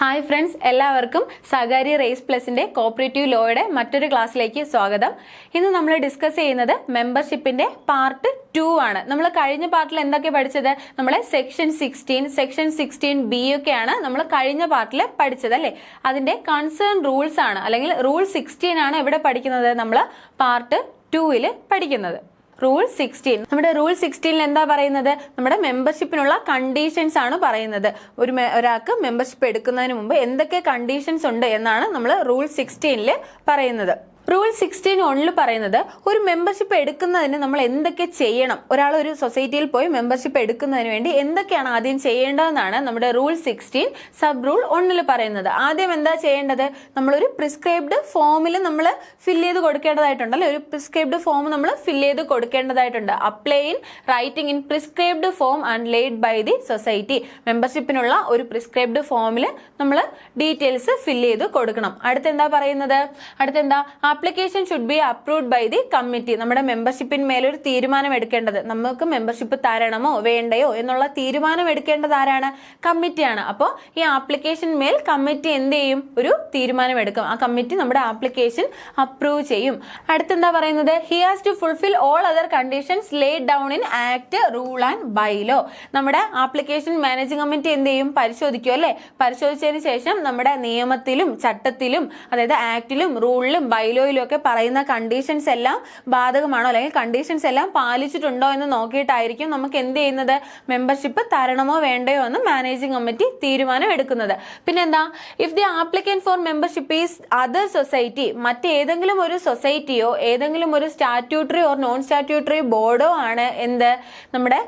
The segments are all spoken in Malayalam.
ഹായ് ഫ്രണ്ട്സ് എല്ലാവർക്കും സഹകാരി റേസ് പ്ലസിന്റെ കോപ്പറേറ്റീവ് ലോയുടെ മറ്റൊരു ക്ലാസ്സിലേക്ക് സ്വാഗതം. ഇന്ന് നമ്മൾ ഡിസ്കസ് ചെയ്യുന്നത് മെമ്പർഷിപ്പിന്റെ പാർട്ട് ടു ആണ്. നമ്മൾ കഴിഞ്ഞ പാർട്ടിൽ എന്തൊക്കെ പഠിച്ചത്? നമ്മൾ section sixteen section sixteen B ഒക്കെയാണ് നമ്മൾ കഴിഞ്ഞ പാർട്ടിൽ പഠിച്ചത് അല്ലേ? അതിന്റെ കൺസേൺ റൂൾസ് ആണ് അല്ലെങ്കിൽ റൂൾ സിക്സ്റ്റീൻ ആണ് ഇവിടെ പഠിക്കുന്നത് നമ്മൾ പാർട്ട് ടുവിൽ പഠിക്കുന്നത്. റൂൾ സിക്സ്റ്റീൻ നമ്മുടെ റൂൾ സിക്സ്റ്റീനിൽ എന്താ പറയുന്നത്? നമ്മുടെ മെമ്പർഷിപ്പിനുള്ള കണ്ടീഷൻസ് ആണ് പറയുന്നത്. ഒരു ഒരാൾക്ക് മെമ്പർഷിപ്പ് എടുക്കുന്നതിന് മുമ്പ് എന്തൊക്കെ കണ്ടീഷൻസ് ഉണ്ട് എന്നാണ് നമ്മൾ റൂൾ സിക്സ്റ്റീനിൽ പറയുന്നത്. റൂൾ സിക്സ്റ്റീൻ ഒണിൽ പറയുന്നത് ഒരു മെമ്പർഷിപ്പ് എടുക്കുന്നതിന് നമ്മൾ എന്തൊക്കെ ചെയ്യണം? ഒരാൾ ഒരു സൊസൈറ്റിയിൽ പോയി മെമ്പർഷിപ്പ് എടുക്കുന്നതിന് വേണ്ടി എന്തൊക്കെയാണ് ആദ്യം ചെയ്യേണ്ടതെന്നാണ് നമ്മുടെ റൂൾ സിക്സ്റ്റീൻ സബ് റൂൾ ഒന്നിൽ പറയുന്നത്. ആദ്യം എന്താ ചെയ്യേണ്ടത്? നമ്മളൊരു പ്രിസ്ക്രൈബ്ഡ് ഫോമിൽ നമ്മൾ ഫില്ല് ചെയ്ത് കൊടുക്കേണ്ടതായിട്ടുണ്ടല്ലോ? ഒരു പ്രിസ്ക്രൈബ്ഡ് ഫോം നമ്മൾ ഫില്ല് ചെയ്ത് കൊടുക്കേണ്ടതായിട്ടുണ്ട്. Apply in writing in prescribed form and laid by the society മെമ്പർഷിപ്പിനുള്ള ഒരു പ്രിസ്ക്രൈബ്ഡ് ഫോമിൽ നമ്മൾ ഡീറ്റെയിൽസ് ഫില്ല് ചെയ്ത് കൊടുക്കണം. അടുത്തെന്താ പറയുന്നത്? അടുത്ത് എന്താ application should be approved by the committee നമ്മുടെ മെമ്പർഷിപ്പിന്മേൽ ഒരു തീരുമാനം എടുക്കേണ്ടത്. നമുക്ക് മെമ്പർഷിപ്പ് തരണമോ വേണ്ടയോ എന്നുള്ള തീരുമാനം എടുക്കേണ്ടത് ആരാണ്? കമ്മിറ്റിയാണ് അപ്പോൾ ഈ ആപ്ലിക്കേഷൻ മേൽ കമ്മിറ്റി എന്ത് ചെയ്യും? ഒരു തീരുമാനം എടുക്കും. ആ കമ്മിറ്റി നമ്മുടെ ആപ്ലിക്കേഷൻ അപ്രൂവ് ചെയ്യും. അടുത്തെന്താ പറയുന്നത്? He has to fulfil all other conditions laid down in act rule and bylaw നമ്മുടെ ആപ്ലിക്കേഷൻ മാനേജിംഗ് കമ്മിറ്റി എന്ത് ചെയ്യും? പരിശോധിക്കും അല്ലെ? പരിശോധിച്ചതിന് ശേഷം നമ്മുടെ നിയമത്തിലും ചട്ടത്തിലും അതായത് ആക്ടിലും റൂളിലും ബൈലോയിലും ഒക്കെ പറയുന്ന കണ്ടീഷൻസ് എല്ലാം ബാധകമാണോ? അല്ലെങ്കിൽ കണ്ടീഷൻസ് എല്ലാം പാലിച്ചിട്ടുണ്ടോ എന്ന് നോക്കിയിട്ടായിരിക്കും നമുക്ക് എന്ത് ചെയ്യുന്നത്? മെമ്പർഷിപ്പ് തരണമോ വേണ്ടയോ എന്ന് മാനേജിംഗ് കമ്മിറ്റി തീരുമാനം എടുക്കുന്നത്. പിന്നെന്താ? If the applicant for membership is other society മറ്റേതെങ്കിലും ഒരു സൊസൈറ്റിയോ ഏതെങ്കിലും ഒരു സ്റ്റാറ്റ്യൂട്ടറി ഓർ നോൺ സ്റ്റാറ്റ്യൂട്ടറി ബോർഡോ ആണ് എന്ത്? നമ്മുടെ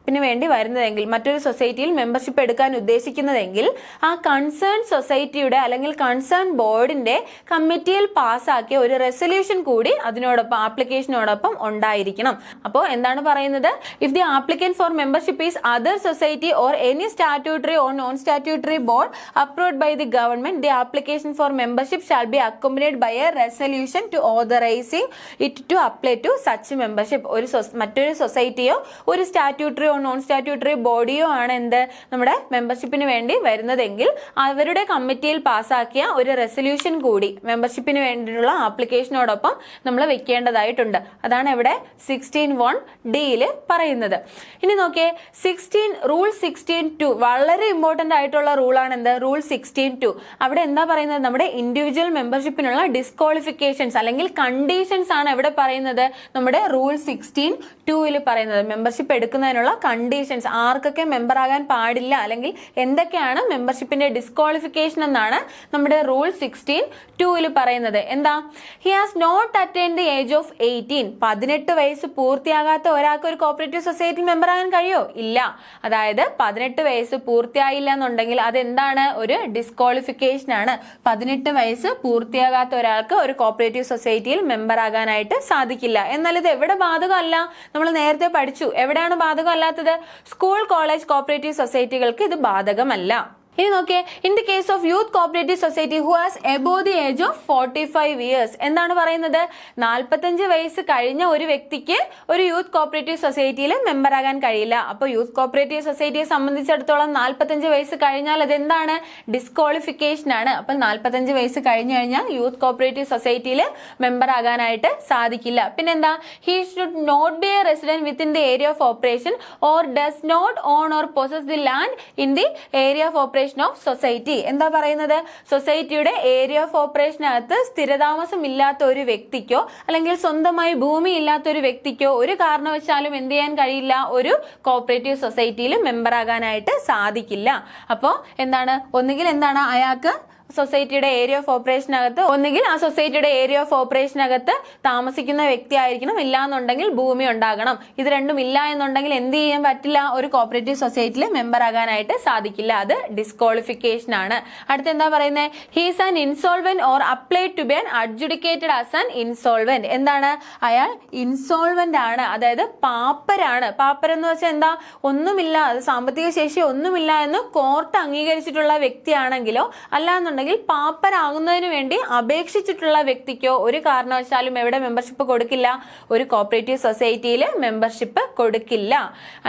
മെമ്പർഷിപ്പിന് വേണ്ടി വരുന്നതെങ്കിൽ മറ്റൊരു സൊസൈറ്റിയിൽ മെമ്പർഷിപ്പ് എടുക്കാൻ ഉദ്ദേശിക്കുന്നതെങ്കിൽ ആ കൺസേൺ സൊസൈറ്റിയുടെ അല്ലെങ്കിൽ കൺസേൺ ബോർഡിന്റെ കമ്മിറ്റിയിൽ പാസ്സാക്കിയ ഒരു റെസൊല്യൂഷൻ കൂടി അതിനോടൊപ്പം ആപ്ലിക്കേഷനോടൊപ്പം ഉണ്ടായിരിക്കണം. അപ്പോൾ എന്താണ് പറയുന്നത്? If the applicant for membership is other society or any statutory or non statutory board approved by the government the application for membership shall be accommodate by a resolution to authorising it to apply to such membership ഒരു മറ്റൊരു സൊസൈറ്റിയോ ഒരു സ്റ്റാറ്റ്യൂട്ടറിയോ നോൺ സ്റ്റാറ്റ്യൂട്ടറി ബോഡിയോ ആണ് എന്ത് നമ്മുടെ മെമ്പർഷിപ്പിന് വേണ്ടി വരുന്നതെങ്കിൽ അവരുടെ കമ്മിറ്റിയിൽ പാസ്സാക്കിയ ഒരു റെസൊല്യൂഷൻ കൂടി മെമ്പർഷിപ്പിന് വേണ്ടിയിട്ടുള്ള ആപ്ലിക്കേഷനോടൊപ്പം നമ്മൾ വെക്കേണ്ടതായിട്ടുണ്ട്. അതാണ് ഇവിടെ സിക്സ്റ്റീൻ വൺ ഡിയിൽ പറയുന്നത്. ഇനി നോക്കിയേ സിക്സ്റ്റീൻ റൂൾ സിക്സ്റ്റീൻ ടു വളരെ ഇമ്പോർട്ടന്റ് ആയിട്ടുള്ള റൂളാണ് എന്ത്? റൂൾ സിക്സ്റ്റീൻ ടു അവിടെ എന്താ പറയുന്നത്? നമ്മുടെ ഇൻഡിവിജ്വൽ മെമ്പർഷിപ്പിനുള്ള ഡിസ്ക്വാളിഫിക്കേഷൻസ് അല്ലെങ്കിൽ കണ്ടീഷൻസ് ആണ് ഇവിടെ പറയുന്നത്. നമ്മുടെ റൂൾ സിക്സ്റ്റീൻ ടൂവിൽ പറയുന്നത്. മെമ്പർഷിപ്പ് എടുക്കുന്നതിനുള്ള കണ്ടീഷൻസ് ആർക്കൊക്കെ മെമ്പർ ആകാൻ പാടില്ല അല്ലെങ്കിൽ എന്തൊക്കെയാണ് മെമ്പർഷിപ്പിന്റെ ഡിസ്ക്വാളിഫിക്കേഷൻ എന്നാണ് നമ്മുടെ റൂൾ സിക്സ്റ്റീൻ ടൂവിൽ പറയുന്നത്. എന്താ? He has not attain the age of eighteen പതിനെട്ട് വയസ്സ് പൂർത്തിയാകാത്ത ഒരാൾക്ക് ഒരു കോപ്പറേറ്റീവ് സൊസൈറ്റി മെമ്പർ ആകാൻ കഴിയോ? ഇല്ല. അതായത് പതിനെട്ട് വയസ്സ് പൂർത്തിയായില്ല എന്നുണ്ടെങ്കിൽ അതെന്താണ്? ഒരു ഡിസ്ക്വാളിഫിക്കേഷൻ ആണ്. പതിനെട്ട് വയസ്സ് പൂർത്തിയാകാത്ത ഒരാൾക്ക് ഒരു കോപ്പറേറ്റീവ് സൊസൈറ്റിയിൽ മെമ്പർ ആകാനായിട്ട് സാധിക്കില്ല. എന്നാൽ ഇത് എവിടെ ബാധകമല്ല? നമ്മൾ നേരത്തെ പഠിച്ചു. എവിടെയാണ് ബാധകം അല്ലാത്തത് സ്കൂൾ കോളേജ് കോപ്പറേറ്റീവ് സൊസൈറ്റികൾക്ക് ഇത് ബാധകമല്ല. ഇനി നോക്കിയേ in the case of youth cooperative society who has above the age of forty five years എന്താണ് പറയുന്നത്? നാൽപ്പത്തഞ്ച് വയസ്സ് കഴിഞ്ഞ ഒരു വ്യക്തിക്ക് ഒരു യൂത്ത് കോപ്പറേറ്റീവ് സൊസൈറ്റിയിൽ മെമ്പർ ആകാൻ കഴിയില്ല. അപ്പോൾ യൂത്ത് കോപ്പറേറ്റീവ് സൊസൈറ്റിയെ സംബന്ധിച്ചിടത്തോളം നാൽപ്പത്തഞ്ച് വയസ്സ് കഴിഞ്ഞാൽ അതെന്താണ്? ഡിസ്ക്വാളിഫിക്കേഷൻ ആണ്. അപ്പൊ നാൽപ്പത്തഞ്ച് വയസ്സ് കഴിഞ്ഞു കഴിഞ്ഞാൽ യൂത്ത് കോപ്പറേറ്റീവ് സൊസൈറ്റിയിൽ മെമ്പർ ആകാനായിട്ട് സാധിക്കില്ല. പിന്നെന്താ? He should not be a resident within the area of operation or does not own or possess the land in the area of operation of society എന്താ പറയുന്നത്? സൊസൈറ്റിയുടെ ഏരിയ ഓഫ് ഓപ്പറേഷനകത്ത് സ്ഥിരതാമസം ഇല്ലാത്ത ഒരു വ്യക്തിക്കോ അല്ലെങ്കിൽ സ്വന്തമായി ഭൂമി ഇല്ലാത്ത ഒരു വ്യക്തിക്കോ ഒരു കാരണവശാലും എന്ത് ചെയ്യാൻ കഴിയില്ല. ഒരു കോപ്പറേറ്റീവ് സൊസൈറ്റിയിൽ മെമ്പറാകാനായിട്ട് സാധിക്കില്ല. അപ്പോൾ എന്താണ്? ഒന്നുകിൽ എന്താണ്? അയാൾക്ക് സൊസൈറ്റിയുടെ ഏരിയ ഓഫ് ഓപ്പറേഷനകത്ത് ഒന്നുകിൽ ആ സൊസൈറ്റിയുടെ ഏരിയ ഓഫ് ഓപ്പറേഷനകത്ത് താമസിക്കുന്ന വ്യക്തി ആയിരിക്കണം. ഇല്ല എന്നുണ്ടെങ്കിൽ ഭൂമി ഉണ്ടാകണം. ഇത് രണ്ടും ഇല്ല എന്നുണ്ടെങ്കിൽ എന്ത് ചെയ്യാൻ പറ്റില്ല? ഒരു കോപ്പറേറ്റീവ് സൊസൈറ്റിയിൽ മെമ്പർ ആകാനായിട്ട് സാധിക്കില്ല. അത് ഡിസ്ക്വാളിഫിക്കേഷൻ ആണ്. അടുത്ത് എന്താ പറയുന്നത് he's an insolvent or apply to be an adjudicated as an insolvent എന്താണ്? അയാൾ ഇൻസോൾവെന്റ് ആണ്. അതായത് പാപ്പരാണ്. പാപ്പരെന്ന് വെച്ചാൽ എന്താ? ഒന്നുമില്ല. സാമ്പത്തിക ശേഷി ഒന്നുമില്ല എന്ന് കോർട്ട് അംഗീകരിച്ചിട്ടുള്ള വ്യക്തിയാണെങ്കിലോ അല്ലാന്നുണ്ടെങ്കിൽ അല്ലാന്നുണ്ടെങ്കിൽ പാപ്പരാകുന്നതിന് വേണ്ടി അപേക്ഷിച്ചിട്ടുള്ള വ്യക്തിക്കോ ഒരു കാരണവശാലും എവിടെ മെമ്പർഷിപ്പ് കൊടുക്കില്ല. ഒരു കോപ്പറേറ്റീവ് സൊസൈറ്റിയിൽ മെമ്പർഷിപ്പ് കൊടുക്കില്ല.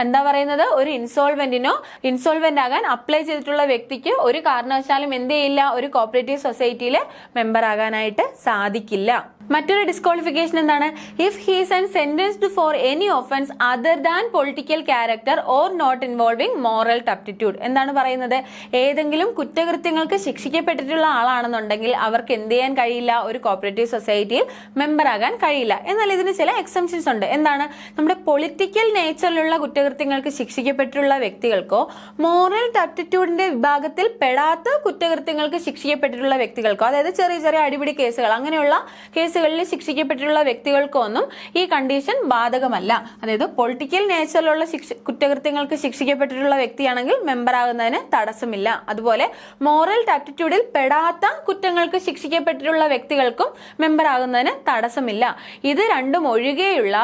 എന്താ പറയുന്നത്? ഒരു ഇൻസോൾവെന്റിനോ ഇൻസോൾവെന്റ് ആകാൻ അപ്ലൈ ചെയ്തിട്ടുള്ള വ്യക്തിക്ക് ഒരു കാരണവശാലും എന്ത് ചെയ്യില്ല? ഒരു കോപ്പറേറ്റീവ് സൊസൈറ്റിയിൽ മെമ്പർ ആകാനായിട്ട് സാധിക്കില്ല. മറ്റൊരു ഡിസ്ക്വാളിഫിക്കേഷൻ എന്താണ്? If he's and sentenced for any offence other than political character or not involving moral turpitude എന്താണ് പറയുന്നത്? ഏതെങ്കിലും കുറ്റകൃത്യങ്ങൾക്ക് ശിക്ഷിക്കപ്പെട്ടിട്ടുള്ള ആളാണെന്നുണ്ടെങ്കിൽ അവർക്ക് എന്ത് ചെയ്യാൻ കഴിയില്ല? ഒരു കോപ്പറേറ്റീവ് സൊസൈറ്റിയിൽ മെമ്പർ ആകാൻ കഴിയില്ല. എന്നാൽ ഇതിന് ചില എക്സംഷൻസ് ഉണ്ട്. എന്താണ്? നമ്മുടെ പൊളിറ്റിക്കൽ നേച്ചറിലുള്ള കുറ്റകൃത്യങ്ങൾക്ക് ശിക്ഷിക്കപ്പെട്ടിട്ടുള്ള വ്യക്തികൾക്കോ മോറൽ ടപ്റ്റിറ്റ്യൂഡിന്റെ വിഭാഗത്തിൽ പെടാത്ത കുറ്റകൃത്യങ്ങൾക്ക് ശിക്ഷിക്കപ്പെട്ടിട്ടുള്ള വ്യക്തികൾക്കോ അതായത് ചെറിയ ചെറിയ അടിപിടി കേസുകൾ അങ്ങനെയുള്ള കേസുകളിൽ ശിക്ഷിക്കപ്പെട്ടിട്ടുള്ള വ്യക്തികൾക്കൊന്നും ഈ കണ്ടീഷൻ ബാധകമല്ല. അതായത് പൊളിറ്റിക്കൽ നേച്ചറിലുള്ള ശിക്ഷ കുറ്റകൃത്യങ്ങൾക്ക് ശിക്ഷിക്കപ്പെട്ടിട്ടുള്ള വ്യക്തിയാണെങ്കിൽ മെമ്പർ ആകുന്നതിന് തടസ്സമില്ല. അതുപോലെ മോറൽ ടാറ്റിറ്റ്യൂഡിൽ പെടാത്ത കുറ്റങ്ങൾക്ക് ശിക്ഷിക്കപ്പെട്ടിട്ടുള്ള വ്യക്തികൾക്കും മെമ്പർ ആകുന്നതിന് തടസ്സമില്ല. ഇത് രണ്ടും ഒഴികെയുള്ള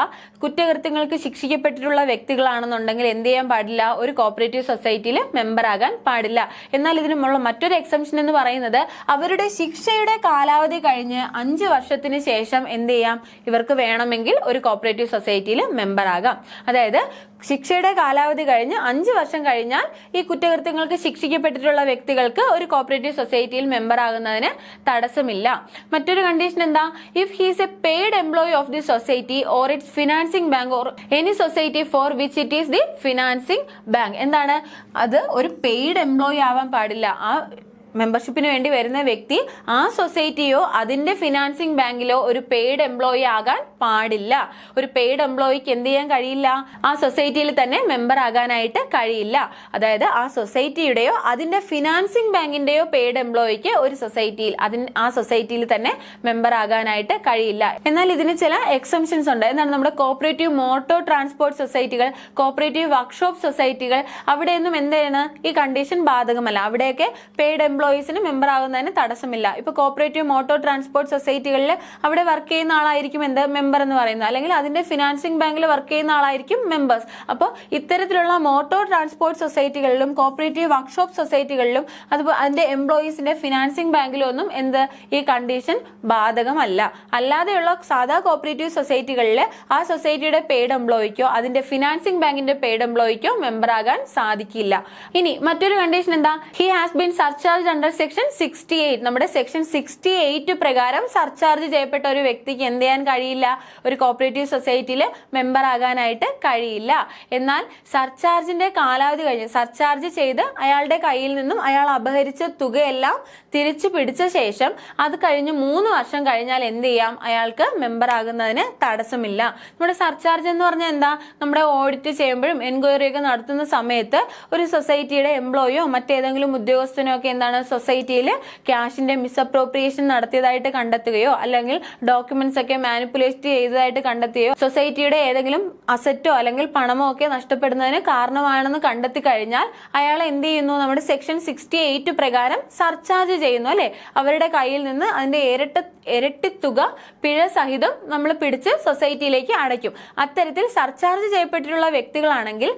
കുറ്റകൃത്യങ്ങൾക്ക് ശിക്ഷിക്കപ്പെട്ടിട്ടുള്ള വ്യക്തികളാണെന്നുണ്ടെങ്കിൽ എന്ത് ചെയ്യാൻ പാടില്ല? ഒരു കോപ്പറേറ്റീവ് സൊസൈറ്റിയിൽ മെമ്പർ ആകാൻ പാടില്ല. എന്നാൽ ഇതിനുമുള്ള മറ്റൊരു എക്സംഷൻ എന്ന് പറയുന്നത് അവരുടെ ശിക്ഷയുടെ കാലാവധി കഴിഞ്ഞ് അഞ്ച് വർഷത്തിന് ശേഷം എന്ത് ചെയ്യാം? ഇവർക്ക് വേണമെങ്കിൽ ഒരു കോപ്പറേറ്റീവ് സൊസൈറ്റിയിൽ മെമ്പർ ആകാം. അതായത് ശിക്ഷയുടെ കാലാവധി കഴിഞ്ഞ് അഞ്ച് വർഷം കഴിഞ്ഞാൽ ഈ കുറ്റകൃത്യങ്ങൾക്ക് ശിക്ഷിക്കപ്പെട്ടിട്ടുള്ള വ്യക്തികൾക്ക് ഒരു കോപ്പറേറ്റീവ് സൊസൈറ്റിയിൽ മെമ്പർ ആകുന്നതിന് തടസ്സമില്ല. മറ്റൊരു കണ്ടീഷൻ എന്താ? If he's a paid employee of the society or its financing bank or any society for which it is the financing bank എന്താണ്? അത് ഒരു പെയ്ഡ് എംപ്ലോയി ആവാൻ പാടില്ല. ആ മെമ്പർഷിപ്പിന് വേണ്ടി വരുന്ന വ്യക്തി ആ സൊസൈറ്റിയോ അതിന്റെ ഫിനാൻസിങ് ബാങ്കിലോ ഒരു പെയ്ഡ് എംപ്ലോയി ആകാൻ പാടില്ല. ഒരു പെയ്ഡ് എംപ്ലോയിക്ക് എന്ത് ചെയ്യാൻ കഴിയില്ല? ആ സൊസൈറ്റിയിൽ തന്നെ മെമ്പർ ആകാനായിട്ട് കഴിയില്ല. അതായത് ആ സൊസൈറ്റിയുടെയോ അതിന്റെ ഫിനാൻസിങ് ബാങ്കിന്റെയോ പെയ്ഡ് എംപ്ലോയിക്ക് ഒരു സൊസൈറ്റിയിൽ അതിന് ആ സൊസൈറ്റിയിൽ തന്നെ മെമ്പർ ആകാനായിട്ട് കഴിയില്ല. എന്നാൽ ഇതിന് ചില എക്സംഷൻസ് ഉണ്ട്. എന്താണ് നമ്മുടെ കോപ്പറേറ്റീവ് മോട്ടോർ ട്രാൻസ്പോർട്ട് സൊസൈറ്റികൾ കോപ്പറേറ്റീവ് വർക്ക്ഷോപ്പ് സൊസൈറ്റികൾ അവിടെയൊന്നും എന്താണ്? ഈ കണ്ടീഷൻ ബാധകമല്ല. അവിടെയൊക്കെ പെയ്ഡ് എംപ്ലോയീസിന് മെമ്പർ ആകുന്നതിന് തടസ്സമില്ല. ഇപ്പൊ കോപ്പറേറ്റീവ് മോട്ടോർ ട്രാൻസ്പോർട്ട് സൊസൈറ്റികളിൽ അവിടെ വർക്ക് ചെയ്യുന്ന ആളായിരിക്കും എന്ത്? മെമ്പർ എന്ന് പറയുന്നത്. അല്ലെങ്കിൽ അതിന്റെ ഫിനാൻസിംഗ് ബാങ്കിൽ വർക്ക് ചെയ്യുന്ന ആളായിരിക്കും മെമ്പേഴ്സ് അപ്പോൾ ഇത്തരത്തിലുള്ള മോട്ടോർ ട്രാൻസ്പോർട്ട് സൊസൈറ്റികളിലും കോപ്പറേറ്റീവ് വർക്ക്ഷോപ്പ് സൊസൈറ്റികളിലും അതുപോലെ അതിന്റെ എംപ്ലോയീസിന്റെ ഫിനാൻസിംഗ് ബാങ്കിലും ഒന്നും എന്ത്? ഈ കണ്ടീഷൻ ബാധകമല്ല. അല്ലാതെയുള്ള സാധാ കോപ്പറേറ്റീവ് സൊസൈറ്റികളിൽ ആ സൊസൈറ്റിയുടെ പെയ്ഡ് എംപ്ലോയിക്കോ അതിന്റെ ഫിനാൻസിംഗ് ബാങ്കിന്റെ പെയ്ഡ് എംപ്ലോയിക്കോ മെമ്പർ ആകാൻ സാധിക്കില്ല. ഇനി മറ്റൊരു കണ്ടീഷൻ എന്താ? He has been surcharge under section sixty eight നമ്മുടെ സെക്ഷൻ സിക്സ്റ്റി എയ്റ്റ് പ്രകാരം സർചാർജ് ചെയ്യപ്പെട്ട ഒരു വ്യക്തിക്ക് എന്ത് ചെയ്യാൻ കഴിയില്ല? ഒരു കോപ്പറേറ്റീവ് സൊസൈറ്റിയിൽ മെമ്പർ ആകാനായിട്ട് കഴിയില്ല. എന്നാൽ സർചാർജിന്റെ കാലാവധി കഴിഞ്ഞ് സർചാർജ് ചെയ്ത് അയാളുടെ കയ്യിൽ നിന്നും അയാൾ അപഹരിച്ച തുകയെല്ലാം തിരിച്ചു പിടിച്ച ശേഷം അത് കഴിഞ്ഞ് മൂന്ന് വർഷം കഴിഞ്ഞാൽ എന്ത് ചെയ്യാം? അയാൾക്ക് മെമ്പർ ആകുന്നതിന് തടസ്സമില്ല. നമ്മുടെ സർചാർജ് എന്ന് പറഞ്ഞാൽ എന്താ? നമ്മുടെ ഓഡിറ്റ് ചെയ്യുമ്പോഴും എൻക്വയറി ഒക്കെ നടത്തുന്ന സമയത്ത് ഒരു സൊസൈറ്റിയുടെ എംപ്ലോയിയോ മറ്റേതെങ്കിലും ഉദ്യോഗസ്ഥനോ ഒക്കെ എന്താണ് സൊസൈറ്റിയിൽ ക്യാഷിന്റെ മിസ്അപ്രോപ്രിയേഷൻ നടത്തിയതായിട്ട് കണ്ടെത്തുകയോ അല്ലെങ്കിൽ ഡോക്യുമെന്റ്സ് ഒക്കെ മാനിപ്പുലേറ്റ് ചെയ്തതായിട്ട് കണ്ടെത്തുകയോ സൊസൈറ്റിയുടെ ഏതെങ്കിലും അസറ്റോ അല്ലെങ്കിൽ പണമോ ഒക്കെ നഷ്ടപ്പെടുന്നതിന് കാരണമാണെന്ന് കണ്ടെത്തി കഴിഞ്ഞാൽ അയാൾ എന്ത് ചെയ്യുന്നു? നമ്മുടെ സെക്ഷൻ സിക്സ്റ്റി എയ്റ്റ് പ്രകാരം സർചാർജ് ചെയ്യുന്നു അല്ലെ? അവരുടെ കയ്യിൽ നിന്ന് അതിന്റെ ഇരട്ട ഇരട്ടി തുക പിഴ സഹിതം നമ്മൾ പിടിച്ച് സൊസൈറ്റിയിലേക്ക് അടയ്ക്കും. അത്തരത്തിൽ സർചാർജ് ചെയ്യപ്പെട്ടിട്ടുള്ള വ്യക്തികളാണെങ്കിൽ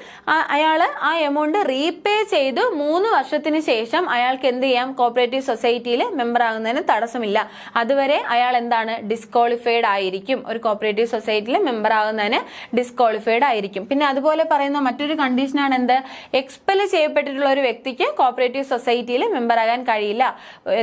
അയാൾ ആ എമൗണ്ട് റീപേ ചെയ്ത് മൂന്ന് വർഷത്തിന് ശേഷം അയാൾക്ക് എന്ത് ചെയ്യാം. കോപ്പറേറ്റീവ് സൊസൈറ്റിയിൽ മെമ്പർ ആകുന്നതിന് തടസ്സമില്ല. അതുവരെ അയാൾ എന്താണ്? ഡിസ്ക്വാളിഫൈഡ് ആയിരിക്കും. ഒരു കോപ്പറേറ്റീവ് സൊസൈറ്റിയിൽ മെമ്പർ ആകുന്നതിന് ഡിസ്ക്വാളിഫൈഡ് ആയിരിക്കും. പിന്നെ അതുപോലെ പറയുന്ന മറ്റൊരു കണ്ടീഷൻ ആണ് എന്ത്? എക്സ്പെൽ ചെയ്യപ്പെട്ടിട്ടുള്ള ഒരു വ്യക്തിക്ക് കോപ്പറേറ്റീവ് സൊസൈറ്റിയിൽ മെമ്പർ ആകാൻ കഴിയില്ല.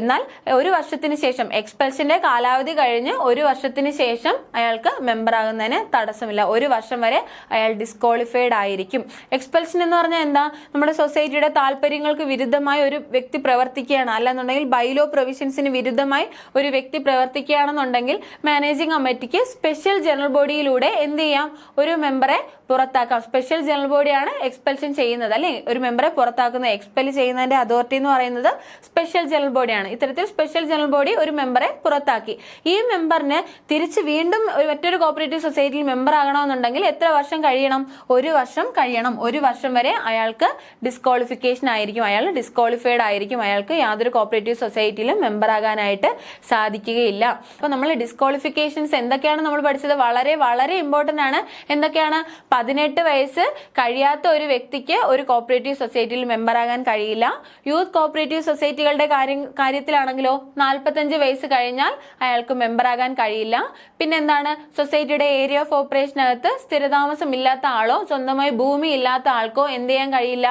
എന്നാൽ ഒരു വർഷത്തിന് ശേഷം എക്സ്പെൽഷന്റെ കാലാവധി കഴിഞ്ഞ് ഒരു വർഷത്തിന് ശേഷം അയാൾക്ക് മെമ്പർ ആകുന്നതിന് തടസ്സമില്ല. ഒരു വർഷം വരെ അയാൾ ഡിസ്ക്വാളിഫൈഡ് ആയിരിക്കും. എക്സ്പെൽഷൻ എന്ന് പറഞ്ഞാൽ എന്താ? നമ്മുടെ സൊസൈറ്റിയുടെ താല്പര്യങ്ങൾക്ക് വിരുദ്ധമായ ഒരു വ്യക്തി പ്രവർത്തിക്കുകയാണ്. അല്ലെന്നുണ്ടെങ്കിൽ ബൈലോ പ്രൊവിഷൻസിന് വിരുദ്ധമായി ഒരു വ്യക്തി പ്രവർത്തിക്കുകയാണെന്നുണ്ടെങ്കിൽ മാനേജിംഗ് കമ്മിറ്റിക്ക് സ്പെഷ്യൽ ജനറൽ ബോഡിയിലൂടെ എന്ത് ചെയ്യാം? ഒരു മെമ്പറെ പുറത്താക്കാം. സ്പെഷ്യൽ ജനറൽ ബോഡിയാണ് എക്സ്പെൽഷൻ ചെയ്യുന്നത്. അല്ലെ? ഒരു മെമ്പറെ പുറത്താക്കുന്ന എക്സ്പെൽ ചെയ്യുന്നതിന്റെ അതോറിറ്റി എന്ന് പറയുന്നത് സ്പെഷ്യൽ ജനറൽ ബോഡിയാണ് ഇത്തരത്തിൽ സ്പെഷ്യൽ ജനറൽ ബോഡി ഒരു മെമ്പറെ പുറത്താക്കി. ഈ മെമ്പറിന് തിരിച്ച് വീണ്ടും മറ്റൊരു കോപ്പറേറ്റീവ് സൊസൈറ്റിയിൽ മെമ്പർ ആകണമെന്നുണ്ടെങ്കിൽ എത്ര വർഷം കഴിയണം? ഒരു വർഷം കഴിയണം. ഒരു വർഷം വരെ അയാൾക്ക് ഡിസ്ക്വാളിഫിക്കേഷൻ ആയിരിക്കും. അയാൾ ഡിസ്ക്വാളിഫൈഡ് ആയിരിക്കും. അയാൾക്ക് യാതൊരു കോപ്പറേറ്റീവ് സൊസൈറ്റിയിലും മെമ്പർ ആകാനായിട്ട് സാധിക്കുകയില്ല. അപ്പൊ നമ്മൾ ഡിസ്ക്വാളിഫിക്കേഷൻസ് എന്തൊക്കെയാണ് നമ്മൾ പഠിച്ചത്? വളരെ വളരെ ഇമ്പോർട്ടന്റ് ആണ്. എന്തൊക്കെയാണ്? പതിനെട്ട് വയസ്സ് കഴിയാത്ത ഒരു വ്യക്തിക്ക് ഒരു കോപ്പറേറ്റീവ് സൊസൈറ്റിയിൽ മെമ്പറാകാൻ കഴിയില്ല. യൂത്ത് കോപ്പറേറ്റീവ് സൊസൈറ്റികളുടെ കാര്യം കാര്യത്തിലാണെങ്കിലോ നാൽപ്പത്തഞ്ച് വയസ്സ് കഴിഞ്ഞാൽ അയാൾക്ക് മെമ്പറാകാൻ കഴിയില്ല. പിന്നെ എന്താണ് സൊസൈറ്റിയുടെ ഏരിയ ഓഫ് ഓപ്പറേഷനകത്ത് സ്ഥിരതാമസം ഇല്ലാത്ത ആളോ സ്വന്തമായി ഭൂമി ഇല്ലാത്ത ആൾക്കോ എന്ത് ചെയ്യാൻ കഴിയില്ല?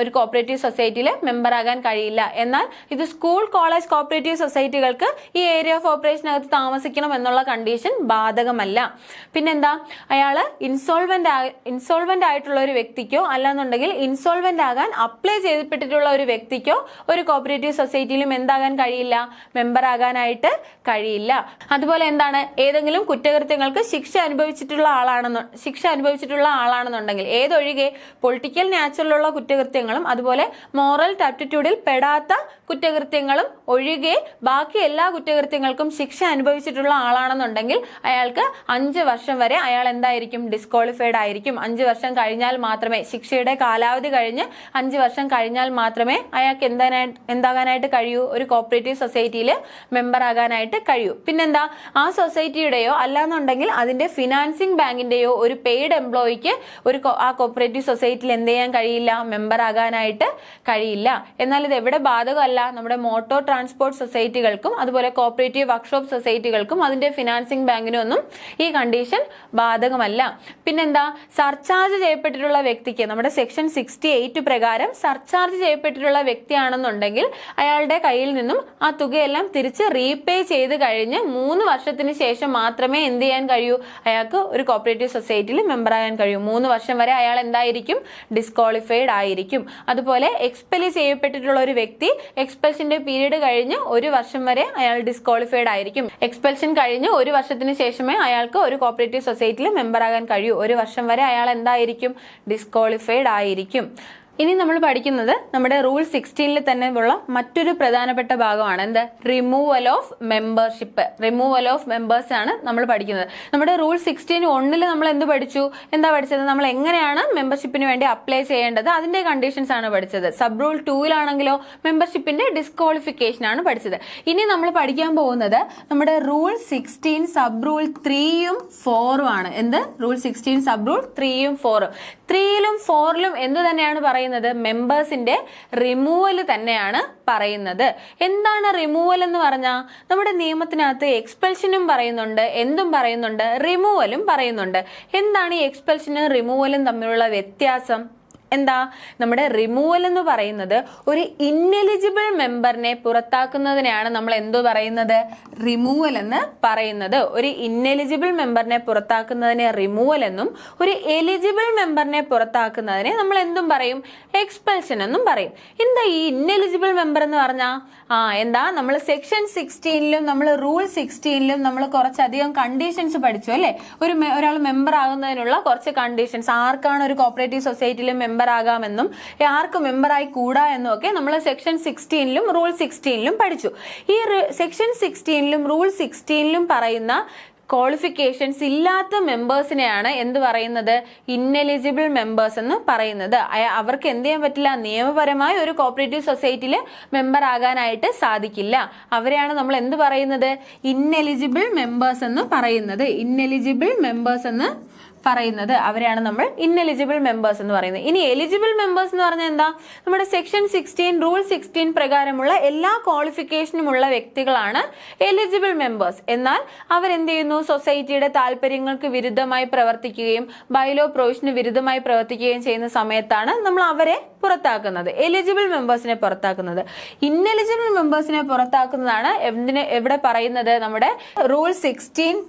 ഒരു കോപ്പറേറ്റീവ് സൊസൈറ്റിയിൽ മെമ്പറാകാൻ കഴിയില്ല. എന്നാൽ ഇത് സ്കൂൾ കോളേജ് കോപ്പറേറ്റീവ് സൊസൈറ്റികൾക്ക് ഈ ഏരിയ ഓഫ് ഓപ്പറേഷനകത്ത് താമസിക്കണം എന്നുള്ള കണ്ടീഷൻ ബാധകമല്ല. പിന്നെന്താ? അയാൾ ഇൻസോൾവെന്റ് ഇൻസോൾവെന്റ് ആയിട്ടുള്ള ഒരു വ്യക്തിക്കോ അല്ലാന്നുണ്ടെങ്കിൽ ഇൻസോൾവെന്റ് ആകാൻ അപ്ലൈ ചെയ്തിട്ടുള്ള ഒരു വ്യക്തിക്കോ ഒരു കോപ്പറേറ്റീവ് സൊസൈറ്റിയിലും എന്താകാൻ കഴിയില്ല മെമ്പർ ആകാനായിട്ട് കഴിയില്ല. അതുപോലെ എന്താണ്? ഏതെങ്കിലും കുറ്റകൃത്യങ്ങൾക്ക് ശിക്ഷ അനുഭവിച്ചിട്ടുള്ള ആളാണെന്നു ശിക്ഷ അനുഭവിച്ചിട്ടുള്ള ആളാണെന്നുണ്ടെങ്കിൽ ഏതൊഴികെ പൊളിറ്റിക്കൽ നാച്ചുറലുള്ള കുറ്റകൃത്യങ്ങളും അതുപോലെ മോറൽ ടപ്റ്റിറ്റ്യൂഡിൽ പെടാത്ത കുറ്റകൃത്യങ്ങളും ഒഴികെ ബാക്കി എല്ലാ കുറ്റകൃത്യങ്ങൾക്കും ശിക്ഷ അനുഭവിച്ചിട്ടുള്ള ആളാണെന്നുണ്ടെങ്കിൽ അയാൾക്ക് അഞ്ച് വർഷം വരെ അയാൾ എന്തായിരിക്കും? ഡിസ്ക്വാളിഫൈഡ് ആയിരിക്കും അഞ്ചു വർഷം കഴിഞ്ഞാൽ മാത്രമേ ശിക്ഷയുടെ കാലാവധി കഴിഞ്ഞ് അഞ്ചു വർഷം കഴിഞ്ഞാൽ മാത്രമേ അയാൾക്ക് എന്താനായിട്ട് എന്താകാനായിട്ട് കഴിയൂ? ഒരു കോപ്പറേറ്റീവ് സൊസൈറ്റിയിൽ മെമ്പർ ആകാനായിട്ട് കഴിയൂ. പിന്നെന്താ? ആ സൊസൈറ്റിയുടെയോ അല്ലാന്നുണ്ടെങ്കിൽ അതിന്റെ ഫിനാൻസിങ് ബാങ്കിന്റെയോ ഒരു പെയ്ഡ് എംപ്ലോയിക്ക് ഒരു ആ കോപ്പറേറ്റീവ് സൊസൈറ്റിയിൽ എന്ത് ചെയ്യാൻ കഴിയില്ല? മെമ്പർ ആകാനായിട്ട് കഴിയില്ല. എന്നാൽ ഇത് എവിടെ ബാധകമല്ല? നമ്മുടെ മോട്ടോർ ട്രാൻസ്പോർട്ട് സൊസൈറ്റികൾക്കും അതുപോലെ കോപ്പറേറ്റീവ് വർക്ക്ഷോപ്പ് സൊസൈറ്റികൾക്കും അതിന്റെ ഫിനാൻസിങ് ബാങ്കിനും ഒന്നും ഈ കണ്ടീഷൻ ബാധകമല്ല. പിന്നെന്താ? സർചാർജ് ചെയ്യപ്പെട്ടിട്ടുള്ള വ്യക്തിക്ക് നമ്മുടെ സെക്ഷൻ സിക്സ്റ്റി എയ്റ്റ് പ്രകാരം സർചാർജ് ചെയ്യപ്പെട്ടിട്ടുള്ള വ്യക്തിയാണെന്നുണ്ടെങ്കിൽ അയാളുടെ കയ്യിൽ നിന്നും ആ തുകയെല്ലാം തിരിച്ച് റീപേ ചെയ്ത് കഴിഞ്ഞ് മൂന്ന് വർഷത്തിന് ശേഷം മാത്രമേ എന്ത് ചെയ്യാൻ കഴിയൂ? അയാൾക്ക് ഒരു കോപ്പറേറ്റീവ് സൊസൈറ്റിയിൽ മെമ്പർ ആകാൻ കഴിയൂ. മൂന്ന് വർഷം വരെ അയാൾ എന്തായിരിക്കും? ഡിസ്ക്വാളിഫൈഡ് ആയിരിക്കും. അതുപോലെ എക്സ്പെൽ ചെയ്യപ്പെട്ടിട്ടുള്ള ഒരു വ്യക്തി എക്സ്പെൽഷന്റെ പീരീഡ് കഴിഞ്ഞ് ഒരു വർഷം വരെ അയാൾ ഡിസ്ക്വാളിഫൈഡ് ആയിരിക്കും. എക്സ്പെൽഷൻ കഴിഞ്ഞ് ഒരു വർഷത്തിന് ശേഷമേ അയാൾക്ക് ഒരു കോപ്പറേറ്റീവ് സൊസൈറ്റിയിൽ മെമ്പർ ആകാൻ കഴിയൂ. ഒരു വർഷം വരെ അയാൾ എന്തായിരിക്കും? ഡിസ്ക്വാളിഫൈഡ് ആയിരിക്കും. ഇനി നമ്മൾ പഠിക്കുന്നത് നമ്മുടെ റൂൾ സിക്സ്റ്റീനിൽ തന്നെ ഉള്ള മറ്റൊരു പ്രധാനപ്പെട്ട ഭാഗമാണ്. എന്ത്? Removal of membership removal of members ആണ് നമ്മൾ പഠിക്കുന്നത്. നമ്മുടെ റൂൾ സിക്സ്റ്റീൻ ഒന്നിൽ നമ്മൾ എന്ത് പഠിച്ചു? എന്താ പഠിച്ചത്? നമ്മൾ എങ്ങനെയാണ് മെമ്പർഷിപ്പിന് വേണ്ടി അപ്ലൈ ചെയ്യേണ്ടത്? അതിന്റെ കണ്ടീഷൻസ് ആണ് പഠിച്ചത്. സബ് റൂൾ ടൂവിലാണെങ്കിലോ മെമ്പർഷിപ്പിന്റെ ഡിസ്ക്വാളിഫിക്കേഷൻ ആണ് പഠിച്ചത്. ഇനി നമ്മൾ പഠിക്കാൻ പോകുന്നത് നമ്മുടെ റൂൾ സിക്സ്റ്റീൻ സബ് റൂൾ ത്രീയും ഫോറും ആണ്. എന്ത്? റൂൾ സിക്സ്റ്റീൻ സബ് റൂൾ ത്രീയും ഫോറും ത്രീയിലും ഫോറിലും എന്ത് തന്നെയാണ് പറയുന്നത്? മെമ്പേഴ്സിന്റെ റിമൂവൽ തന്നെയാണ് പറയുന്നത്. എന്താണ് റിമൂവൽ എന്ന് പറഞ്ഞാൽ നമ്മുടെ നിയമത്തിനകത്ത് എക്സ്പെൽഷനും പറയുന്നുണ്ട് എന്തും പറയുന്നുണ്ട് റിമൂവലും പറയുന്നുണ്ട്. എന്താണ് ഈ എക്സ്പെൽഷനും റിമൂവലും തമ്മിലുള്ള വ്യത്യാസം? എന്താ? നമ്മുടെ റിമൂവൽ എന്ന് പറയുന്നത് ഒരു ഇന്നെലിജിബിൾ മെമ്പറിനെ പുറത്താക്കുന്നതിനെയാണ് നമ്മൾ എന്തോ പറയുന്നത്? റിമൂവൽ എന്ന് പറയുന്നത്. ഒരു ഇന്നെലിജിബിൾ മെമ്പറിനെ പുറത്താക്കുന്നതിനെ റിമൂവൽ എന്നും ഒരു എലിജിബിൾ മെമ്പറിനെ പുറത്താക്കുന്നതിനെ നമ്മൾ എന്തും പറയും? എക്സ്പെൽഷൻ എന്നും പറയും. എന്താ ഈ ഇന്നെലിജിബിൾ മെമ്പർ എന്ന് പറഞ്ഞാൽ ആ എന്താ? നമ്മൾ സെക്ഷൻ സിക്സ്റ്റീനിലും നമ്മൾ റൂൾ സിക്സ്റ്റീനിലും നമ്മൾ കുറച്ചധികം കണ്ടീഷൻസ് പഠിച്ചു അല്ലേ? ഒരു ഒരാൾ മെമ്പർ ആകുന്നതിനുള്ള കുറച്ച് കണ്ടീഷൻസ് ആർക്കാണ് ഒരു കോപ്പറേറ്റീവ് സൊസൈറ്റിയിലും ആകാമെന്നും ആർക്ക് മെമ്പറായി കൂടാ എന്നും ഒക്കെ നമ്മൾ സെക്ഷൻ സിക്സ്റ്റീനിലും റൂൾ സിക്സ്റ്റീനിലും പഠിച്ചു. ഈ സെക്ഷൻ സിക്സ്റ്റീനിലും റൂൾ സിക്സ്റ്റീനിലും പറയുന്ന ക്വാളിഫിക്കേഷൻസ് ഇല്ലാത്ത മെമ്പേഴ്സിനെയാണ് എന്ത് പറയുന്നത്? ഇന്നെലിജിബിൾ മെമ്പേഴ്സ് എന്ന് പറയുന്നത്. അവർക്ക് എന്ത് ചെയ്യാൻ പറ്റില്ല? നിയമപരമായ ഒരു കോപ്പറേറ്റീവ് സൊസൈറ്റിയിൽ മെമ്പർ ആകാനായിട്ട് സാധിക്കില്ല. അവരെയാണ് നമ്മൾ എന്ത് പറയുന്നത്? ഇന്നെലിജിബിൾ മെമ്പേഴ്സ് എന്ന് പറയുന്നത്. ഇന്നെലിജിബിൾ മെമ്പേഴ്സ് എന്ന് പറയുന്നത് അവരെയാണ് നമ്മൾ ഇന്നെലിജിബിൾ മെമ്പേഴ്സ് എന്ന് പറയുന്നത്. ഇനി എലിജിബിൾ മെമ്പേഴ്സ് എന്ന് പറഞ്ഞാൽ എന്താ? നമ്മുടെ സെക്ഷൻ സിക്സ്റ്റീൻ റൂൾ സിക്സ്റ്റീൻ പ്രകാരമുള്ള എല്ലാ ക്വാളിഫിക്കേഷനും ഉള്ള വ്യക്തികളാണ് എലിജിബിൾ മെമ്പേഴ്സ് എന്നാൽ അവരെന്ത് ചെയ്യുന്നു സൊസൈറ്റിയുടെ താല്പര്യങ്ങൾക്ക് വിരുദ്ധമായി പ്രവർത്തിക്കുകയും ബൈലോ പ്രൊവിഷന് വിരുദ്ധമായി പ്രവർത്തിക്കുകയും ചെയ്യുന്ന സമയത്താണ് നമ്മൾ അവരെ പുറത്താക്കുന്നത് എലിജിബിൾ മെമ്പേഴ്സിനെ പുറത്താക്കുന്നത്. ഇന്നെലിജിബിൾ മെമ്പേഴ്സിനെ പുറത്താക്കുന്നതാണ് എന്തിനെ എവിടെ പറയുന്നത്? നമ്മുടെ റൂൾ സിക്സ്റ്റീൻ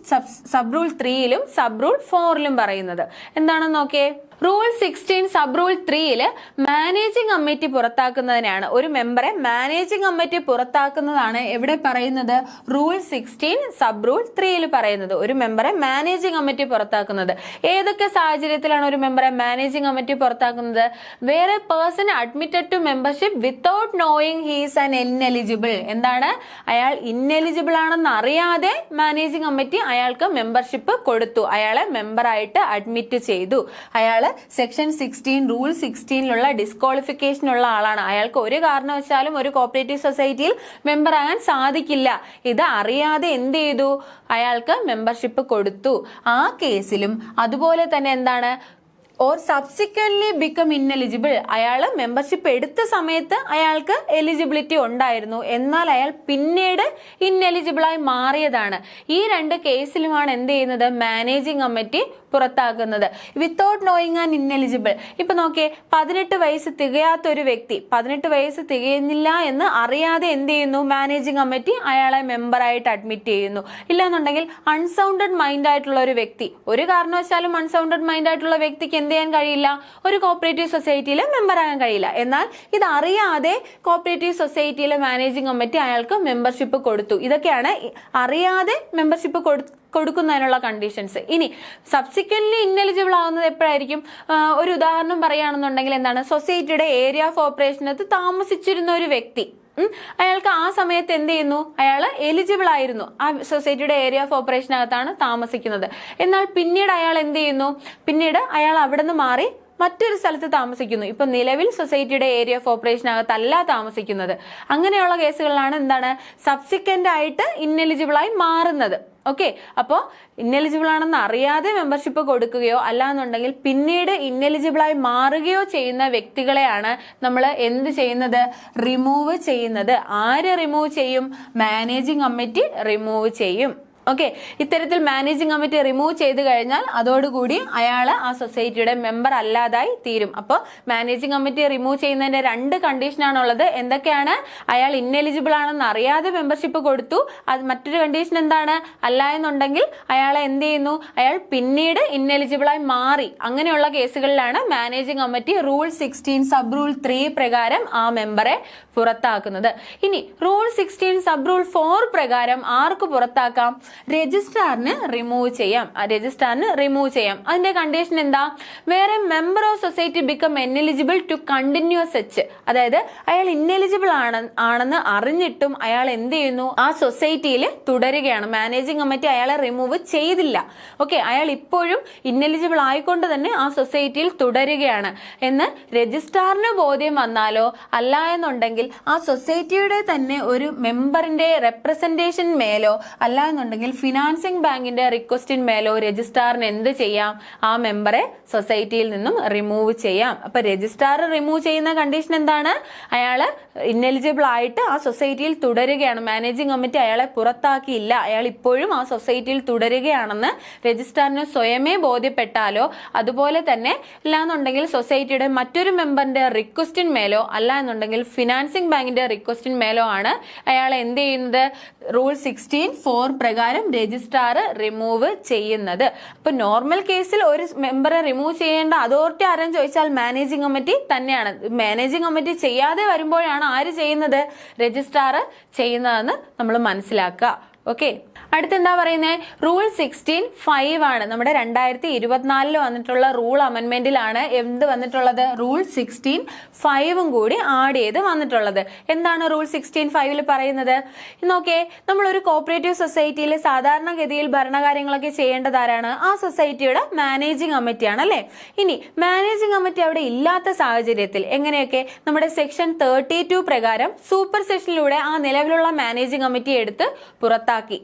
സബ് റൂൾ ത്രീയിലും സബ് റൂൾ ഫോറിലും പറയുന്നത്. എന്താണെന്ന് നോക്കിയേ? റൂൾ സിക്സ്റ്റീൻ സബ് റൂൾ ത്രീയിൽ മാനേജിംഗ് കമ്മിറ്റി പുറത്താക്കുന്നതിനാണ്. ഒരു മെമ്പറെ മാനേജിംഗ് കമ്മിറ്റി പുറത്താക്കുന്നതാണ് എവിടെ പറയുന്നത്? റൂൾ സിക്സ്റ്റീൻ സബ് റൂൾ ത്രീയിൽ പറയുന്നത്. ഒരു മെമ്പറെ മാനേജിംഗ് കമ്മിറ്റി പുറത്താക്കുന്നത്. ഏതൊക്കെ സാഹചര്യത്തിലാണ് ഒരു മെമ്പറെ മാനേജിംഗ് കമ്മിറ്റി പുറത്താക്കുന്നത്? വേറെ person admitted to membership without knowing he's an ineligible എന്താണ്? അയാൾ ഇൻഎലിജിബിൾ ആണെന്ന് അറിയാതെ മാനേജിംഗ് കമ്മിറ്റി അയാൾക്ക് മെമ്പർഷിപ്പ് കൊടുത്തു. അയാളെ മെമ്പറായിട്ട് അഡ്മിറ്റ് ചെയ്തു. അയാൾ സെക്ഷൻ സിക്സ്റ്റീൻ റൂൾ സിക്സ്റ്റീനിലുള്ള ഡിസ്ക്വാളിഫിക്കേഷനുള്ള ആളാണ്. അയാൾക്ക് ഒരു കാരണവശാലും ഒരു കോപ്പറേറ്റീവ് സൊസൈറ്റിയിൽ മെമ്പർ ആകാൻ സാധിക്കില്ല. ഇത് അറിയാതെ എന്ത് ചെയ്തു? അയാൾക്ക് മെമ്പർഷിപ്പ് കൊടുത്തു. ആ കേസിലും അതുപോലെ തന്നെ എന്താണ്? ഓർ സബ്സിക്വന്റ്ലി ബിക്കം ഇന്നെലിജിബിൾ അയാൾ മെമ്പർഷിപ്പ് എടുത്ത സമയത്ത് അയാൾക്ക് എലിജിബിലിറ്റി ഉണ്ടായിരുന്നു. എന്നാൽ അയാൾ പിന്നീട് ഇന്നെലിജിബിളായി മാറിയതാണ്. ഈ രണ്ട് കേസിലുമാണ് എന്ത് ചെയ്യുന്നത്? മാനേജിംഗ് കമ്മിറ്റി പുറത്താക്കുന്നത്. വിത്തൗട്ട് നോയിങ് ആൻഡ് ഇന്നെലിജിബിൾ ഇപ്പൊ നോക്കിയേ പതിനെട്ട് വയസ്സ് തികയാത്ത ഒരു വ്യക്തി പതിനെട്ട് വയസ്സ് തികയുന്നില്ല എന്ന് അറിയാതെ എന്ത് ചെയ്യുന്നു? മാനേജിംഗ് കമ്മിറ്റി അയാളെ മെമ്പറായിട്ട് അഡ്മിറ്റ് ചെയ്യുന്നു. ഇല്ലാന്നുണ്ടെങ്കിൽ അൺസൗണ്ടഡ് മൈൻഡ് ആയിട്ടുള്ള ഒരു വ്യക്തി ഒരു കാരണവശാലും അൺസൗണ്ടഡ് മൈൻഡ് ആയിട്ടുള്ള വ്യക്തിക്ക് എന്ത് ചെയ്യാൻ കഴിയില്ല? ഒരു കോപ്പറേറ്റീവ് സൊസൈറ്റിയിൽ മെമ്പർ ആകാൻ കഴിയില്ല. എന്നാൽ ഇത് അറിയാതെ കോപ്പറേറ്റീവ് സൊസൈറ്റിയിലെ മാനേജിംഗ് കമ്മിറ്റി അയാൾക്ക് മെമ്പർഷിപ്പ് കൊടുത്തു. ഇതൊക്കെയാണ് അറിയാതെ മെമ്പർഷിപ്പ് കൊടുത്തു കൊടുക്കുന്നതിനുള്ള കണ്ടീഷൻസ് ഇനി സബ്സിക്വന്റ്ലി ഇന്നലിജിബിൾ ആവുന്നത് എപ്പോഴായിരിക്കും? ഒരു ഉദാഹരണം പറയുകയാണെന്നുണ്ടെങ്കിൽ എന്താണ്? സൊസൈറ്റിയുടെ ഏരിയ ഓഫ് ഓപ്പറേഷനകത്ത് താമസിച്ചിരുന്ന ഒരു വ്യക്തി. അയാൾക്ക് ആ സമയത്ത് എന്ത് ചെയ്യുന്നു? അയാൾ എലിജിബിൾ ആയിരുന്നു. ആ സൊസൈറ്റിയുടെ ഏരിയ ഓഫ് ഓപ്പറേഷനകത്താണ് താമസിക്കുന്നത്. എന്നാൽ പിന്നീട് അയാൾ എന്ത് ചെയ്യുന്നു? പിന്നീട് അയാൾ അവിടെ നിന്ന് മാറി മറ്റൊരു സ്ഥലത്ത് താമസിക്കുന്നു. ഇപ്പൊ നിലവിൽ സൊസൈറ്റിയുടെ ഏരിയ ഓഫ് ഓപ്പറേഷൻ ഓപ്പറേഷനകത്തല്ല താമസിക്കുന്നത്. അങ്ങനെയുള്ള കേസുകളിലാണ് എന്താണ് സബ്സിക്വന്റ് ആയിട്ട് ഇന്നെലിജിബിൾ ആയി മാറുന്നത്. ഓക്കെ? അപ്പോൾ ഇന്നെലിജിബിൾ ആണെന്ന് അറിയാതെ മെമ്പർഷിപ്പ് കൊടുക്കുകയോ അല്ലാന്നുണ്ടെങ്കിൽ പിന്നീട് ഇന്നെലിജിബിൾ ആയി മാറുകയോ ചെയ്യുന്ന വ്യക്തികളെയാണ് നമ്മൾ എന്ത് ചെയ്യുന്നത്? റിമൂവ് ചെയ്യുന്നത്. ആര് റിമൂവ് ചെയ്യും? മാനേജിംഗ് കമ്മിറ്റി റിമൂവ് ചെയ്യും. ഓക്കെ ഇത്തരത്തിൽ മാനേജിംഗ് കമ്മിറ്റി റിമൂവ് ചെയ്ത് കഴിഞ്ഞാൽ അതോടുകൂടി അയാൾ ആ സൊസൈറ്റിയുടെ മെമ്പർ അല്ലാതായി തീരും. അപ്പോൾ മാനേജിംഗ് കമ്മിറ്റി റിമൂവ് ചെയ്യുന്നതിന്റെ രണ്ട് കണ്ടീഷനാണുള്ളത് എന്തൊക്കെയാണ്? അയാൾ ഇന്നെലിജിബിൾ ആണെന്ന് അറിയാതെ മെമ്പർഷിപ്പ് കൊടുത്തു. അത് മറ്റൊരു കണ്ടീഷൻ എന്താണ്? അല്ല എന്നുണ്ടെങ്കിൽ അയാളെ എന്ത് ചെയ്യുന്നു? അയാൾ പിന്നീട് ഇന്നെലിജിബിളായി മാറി. അങ്ങനെയുള്ള കേസുകളിലാണ് managing committee rule sixteen sub rule three പ്രകാരം ആ മെമ്പറെ പുറത്താക്കുന്നത്. ഇനി rule sixteen sub rule four പ്രകാരം ആർക്ക് പുറത്താക്കാം? രജിസ്ട്രാറിന് റിമൂവ് ചെയ്യാം. രജിസ്ട്രാറിന് റിമൂവ് ചെയ്യാം. അതിന്റെ കണ്ടീഷൻ എന്താ? വേറെ member of society become ineligible to continue such അതായത് അയാൾ ഇന്നെലിജിബിൾ ആണ് ആണെന്ന് അറിഞ്ഞിട്ടും അയാൾ എന്ത് ചെയ്യുന്നു? ആ സൊസൈറ്റിയിൽ തുടരുകയാണ്. മാനേജിംഗ് കമ്മിറ്റി അയാളെ റിമൂവ് ചെയ്തില്ല. ഓക്കെ അയാൾ ഇപ്പോഴും ഇന്നെലിജിബിൾ ആയിക്കൊണ്ട് തന്നെ ആ സൊസൈറ്റിയിൽ തുടരുകയാണ്. എന്ന് രജിസ്ട്രാറിന് ബോധ്യം വന്നാലോ? അല്ല എന്നുണ്ടെങ്കിൽ ആ സൊസൈറ്റിയുടെ തന്നെ ഒരു മെമ്പറിന്റെ റെപ്രസെന്റേഷൻ മേലോ? അല്ല എന്നുണ്ടെങ്കിൽ ഫിനാൻസിംഗ് ബാങ്കിന്റെ റിക്വസ്റ്റിന്മേലോ രജിസ്ട്രാറിന് എന്ത് ചെയ്യാം? ആ മെമ്പറെ സൊസൈറ്റിയിൽ നിന്നും റിമൂവ് ചെയ്യാം. അപ്പൊ രജിസ്ട്രാർ റിമൂവ് ചെയ്യുന്ന കണ്ടീഷൻ എന്താണ്? അയാൾ ഇന്നെലിജിബിൾ ആയിട്ട് ആ സൊസൈറ്റിയിൽ തുടരുകയാണ്. മാനേജിംഗ് കമ്മിറ്റി അയാളെ പുറത്താക്കിയില്ല. അയാൾ ഇപ്പോഴും ആ സൊസൈറ്റിയിൽ തുടരുകയാണെന്ന് രജിസ്ട്രാറിന് സ്വയമേ ബോധ്യപ്പെട്ടാലോ അതുപോലെ തന്നെ ഇല്ലാന്നുണ്ടെങ്കിൽ സൊസൈറ്റിയുടെ മറ്റൊരു മെമ്പറിന്റെ റിക്വസ്റ്റിന്മേലോ അല്ല എന്നുണ്ടെങ്കിൽ ഫിനാൻസിംഗ് ബാങ്കിന്റെ റിക്വസ്റ്റിന്മേലോ ആണ് അയാൾ എന്ത് ചെയ്യുന്നത്? റൂൾ സിക്സ്റ്റീൻ ഫോർ പ്രകാരം രജിസ്ട്രാർ റിമൂവ് ചെയ്യുന്നത്. അപ്പൊ നോർമൽ കേസിൽ ഒരു മെമ്പറെ റിമൂവ് ചെയ്യേണ്ട അതോറിറ്റി ആരെന്ന് ചോദിച്ചാൽ മാനേജിംഗ് കമ്മിറ്റി തന്നെയാണ്. മാനേജിംഗ് കമ്മിറ്റി ചെയ്യാതെ വരുമ്പോഴാണ് ആര് ചെയ്യുന്നത്? രജിസ്ട്രാർ ചെയ്യുന്നതെന്ന് നമ്മൾ മനസ്സിലാക്കുക. ഓക്കെ? അടുത്തെന്താ പറയുന്നത് റൂൾ സിക്സ്റ്റീൻ ഫൈവ് ആണ്. നമ്മുടെ രണ്ടായിരത്തി ഇരുപത്തിനാലിൽ വന്നിട്ടുള്ള റൂൾ അമെന്റ്മെന്റിലാണ് എന്ത് വന്നിട്ടുള്ളത്? റൂൾ സിക്സ്റ്റീൻ ഫൈവും കൂടി ആഡ് ചെയ്ത് വന്നിട്ടുള്ളത്. എന്താണ് റൂൾ സിക്സ്റ്റീൻ ഫൈവിൽ പറയുന്നത്? നോക്കേ നമ്മൾ ഒരു കോപ്പറേറ്റീവ് സൊസൈറ്റിയിൽ സാധാരണഗതിയിൽ ഭരണകാര്യങ്ങളൊക്കെ ചെയ്യേണ്ടത് ആരാണ്? ആ സൊസൈറ്റിയുടെ മാനേജിംഗ് കമ്മിറ്റിയാണ് അല്ലേ? ഇനി മാനേജിംഗ് കമ്മിറ്റി അവിടെ ഇല്ലാത്ത സാഹചര്യത്തിൽ എങ്ങനെയൊക്കെ? നമ്മുടെ സെക്ഷൻ തേർട്ടി ടു പ്രകാരം സൂപ്പർ സെഷനിലൂടെ ആ നിലവിലുള്ള മാനേജിംഗ് കമ്മിറ്റി എടുത്ത് പുറത്താക്കി.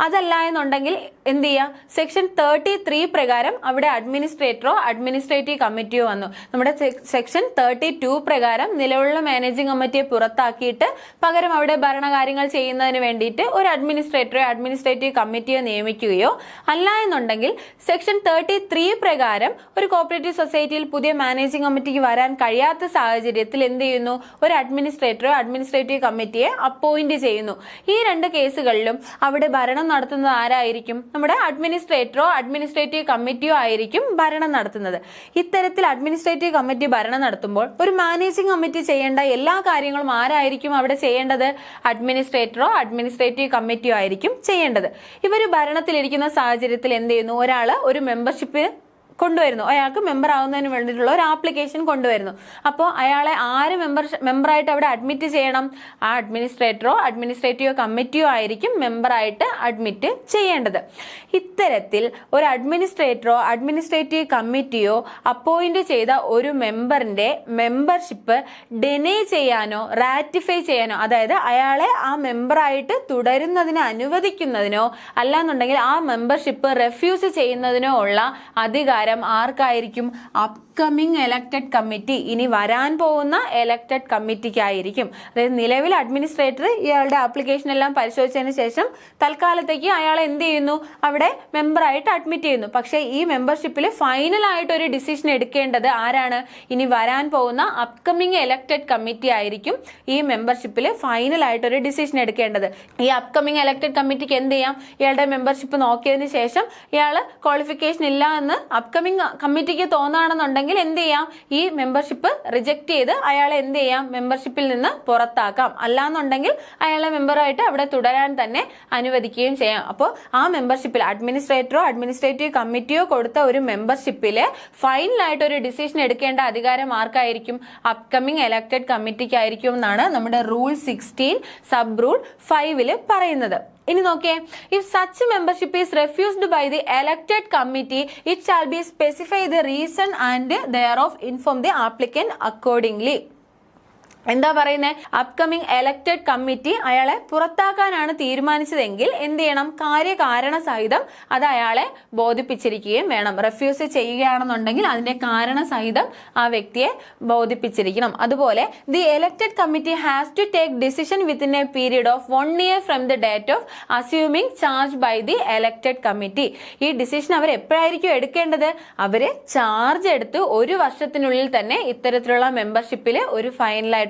അതല്ല എന്നുണ്ടെങ്കിൽ എന്ത് ചെയ്യുക സെക്ഷൻ തേർട്ടി ത്രീ പ്രകാരം അവിടെ അഡ്മിനിസ്ട്രേറ്ററോ അഡ്മിനിസ്ട്രേറ്റീവ് കമ്മിറ്റിയോ വന്നു. നമ്മുടെ സെക്ഷൻ തേർട്ടി ടു പ്രകാരം നിലവിലുള്ള മാനേജിംഗ് കമ്മിറ്റിയെ പുറത്താക്കിയിട്ട് പകരം അവിടെ ഭരണകാര്യങ്ങൾ ചെയ്യുന്നതിന് വേണ്ടിയിട്ട് ഒരു അഡ്മിനിസ്ട്രേറ്ററോ അഡ്മിനിസ്ട്രേറ്റീവ് കമ്മിറ്റിയോ നിയമിക്കുകയോ അല്ല എന്നുണ്ടെങ്കിൽ സെക്ഷൻ തേർട്ടി ത്രീ പ്രകാരം ഒരു കോപ്പറേറ്റീവ് സൊസൈറ്റിയിൽ പുതിയ മാനേജിംഗ് കമ്മിറ്റിക്ക് വരാൻ കഴിയാത്ത സാഹചര്യത്തിൽ എന്ത് ചെയ്യുന്നു? ഒരു അഡ്മിനിസ്ട്രേറ്ററോ അഡ്മിനിസ്ട്രേറ്റീവ് കമ്മിറ്റിയെ അപ്പോയിന്റ് ചെയ്യുന്നു. ഈ രണ്ട് കേസുകളിലും അവിടെ നടത്തുന്നത് ആരായിരിക്കും? നമ്മുടെ അഡ്മിനിസ്ട്രേറ്ററോ അഡ്മിനിസ്ട്രേറ്റീവ് കമ്മിറ്റിയോ ആയിരിക്കും ഭരണം നടത്തുന്നത്. ഇത്തരത്തിൽ അഡ്മിനിസ്ട്രേറ്റീവ് കമ്മിറ്റി ഭരണം നടത്തുമ്പോൾ ഒരു മാനേജിംഗ് കമ്മിറ്റി ചെയ്യേണ്ട എല്ലാ കാര്യങ്ങളും ആരായിരിക്കും അവിടെ ചെയ്യേണ്ടത്? അഡ്മിനിസ്ട്രേറ്ററോ അഡ്മിനിസ്ട്രേറ്റീവ് കമ്മിറ്റിയോ ആയിരിക്കും ചെയ്യേണ്ടത്. ഇവർ ഭരണത്തിലിരിക്കുന്ന സാഹചര്യത്തിൽ എന്ത് ചെയ്യുന്നു? ഒരാൾ ഒരു മെമ്പർഷിപ്പ് കൊണ്ടുവരുന്നു. അയാൾക്ക് മെമ്പർ ആവുന്നതിന് വേണ്ടിയിട്ടുള്ള ഒരു ആപ്ലിക്കേഷൻ കൊണ്ടുവരുന്നു. അപ്പോൾ അയാളെ ആര് മെമ്പർ മെമ്പറായിട്ട് അവിടെ അഡ്മിറ്റ് ചെയ്യണം? ആ അഡ്മിനിസ്ട്രേറ്ററോ അഡ്മിനിസ്ട്രേറ്റീവ് കമ്മിറ്റിയോ ആയിരിക്കും മെമ്പറായിട്ട് അഡ്മിറ്റ് ചെയ്യേണ്ടത്. ഇത്തരത്തിൽ ഒരു അഡ്മിനിസ്ട്രേറ്ററോ അഡ്മിനിസ്ട്രേറ്റീവ് കമ്മിറ്റിയോ അപ്പോയിന്റ് ചെയ്ത ഒരു മെമ്പറിന്റെ മെമ്പർഷിപ്പ് ഡെനേ ചെയ്യാനോ റാറ്റിഫൈ ചെയ്യാനോ അതായത് അയാളെ ആ മെമ്പറായിട്ട് തുടരുന്നതിന് അനുവദിക്കുന്നതിനോ അല്ലാന്നുണ്ടെങ്കിൽ ആ മെമ്പർഷിപ്പ് റെഫ്യൂസ് ചെയ്യുന്നതിനോ ഉള്ള അധികാരം ആർക്കായിരിക്കും അപ്കമിങ് എലക്റ്റഡ് കമ്മിറ്റി ഇനി വരാൻ പോകുന്ന എലക്റ്റഡ് കമ്മിറ്റിക്കായിരിക്കും അതായത് നിലവിൽ അഡ്മിനിസ്ട്രേറ്റർ ഇയാളുടെ ആപ്ലിക്കേഷൻ എല്ലാം പരിശോധിച്ചതിന് ശേഷം തൽക്കാലത്തേക്ക് അയാൾ എന്ത് ചെയ്യുന്നു? അവിടെ മെമ്പറായിട്ട് അഡ്മിറ്റ് ചെയ്യുന്നു. പക്ഷേ ഈ മെമ്പർഷിപ്പിൽ ഫൈനൽ ആയിട്ട് ഒരു ഡിസിഷൻ എടുക്കേണ്ടത് ആരാണ്? ഇനി വരാൻ പോകുന്ന അപ്കമിങ് എലക്റ്റഡ് കമ്മിറ്റി ആയിരിക്കും ഈ മെമ്പർഷിപ്പിൽ ഫൈനൽ ആയിട്ട് ഒരു ഡിസിഷൻ എടുക്കേണ്ടത്. ഈ അപ്കമിങ് എലക്റ്റഡ് കമ്മിറ്റിക്ക് എന്ത് ചെയ്യാം? ഇയാളുടെ മെമ്പർഷിപ്പ് നോക്കിയതിന് ശേഷം ഇയാൾ ക്വാളിഫിക്കേഷൻ ഇല്ല എന്ന് അപ്കമിങ് കമ്മിറ്റിക്ക് തോന്നുകയാണെന്നുണ്ടെങ്കിൽ എന്ത് ചെയ്യാം? ഈ മെമ്പർഷിപ്പ് റിജക്ട് ചെയ്ത് അയാളെ എന്ത് ചെയ്യാം? മെമ്പർഷിപ്പിൽ നിന്ന് പുറത്താക്കാം. അല്ലാന്നുണ്ടെങ്കിൽ അയാളെ മെമ്പറായിട്ട് അവിടെ തുടരാൻ തന്നെ അനുവദിക്കുകയും ചെയ്യാം. അപ്പോൾ ആ മെമ്പർഷിപ്പിൽ അഡ്മിനിസ്ട്രേറ്ററോ അഡ്മിനിസ്ട്രേറ്റീവ് കമ്മിറ്റിയോ കൊടുത്ത ഒരു മെമ്പർഷിപ്പിൽ ഫൈനലായിട്ട് ഒരു ഡിസിഷൻ എടുക്കേണ്ട അധികാരം ആർക്കായിരിക്കും? അപ്കമിങ് എലക്റ്റഡ് കമ്മിറ്റിക്കായിരിക്കും എന്നാണ് നമ്മുടെ റൂൾ സിക്സ്റ്റീൻ സബ് റൂൾ ഫൈവിൽ പറയുന്നത്. ഇനി നോക്കേ if such membership is refused by the elected committee it shall be specify the reason and thereof inform the applicant accordingly എന്താ പറയുന്നത് അപ്കമിംഗ് എലക്റ്റഡ് കമ്മിറ്റി അയാളെ പുറത്താക്കാനാണ് തീരുമാനിച്ചതെങ്കിൽ എന്ത് ചെയ്യണം? കാര്യകാരണ സഹിതം അത് അയാളെ ബോധിപ്പിച്ചിരിക്കുകയും വേണം. റെഫ്യൂസ് ചെയ്യുകയാണെന്നുണ്ടെങ്കിൽ അതിന്റെ കാരണ സഹിതം ആ വ്യക്തിയെ ബോധിപ്പിച്ചിരിക്കണം. അതുപോലെ the elected committee has to take decision within a period of one year from the date of assuming charge by the elected committee ഈ ഡിസിഷൻ അവർ എപ്പോഴായിരിക്കും എടുക്കേണ്ടത്? അവർ ചാർജ് എടുത്ത് ഒരു വർഷത്തിനുള്ളിൽ തന്നെ ഇത്തരത്തിലുള്ള മെമ്പർഷിപ്പിൽ ഒരു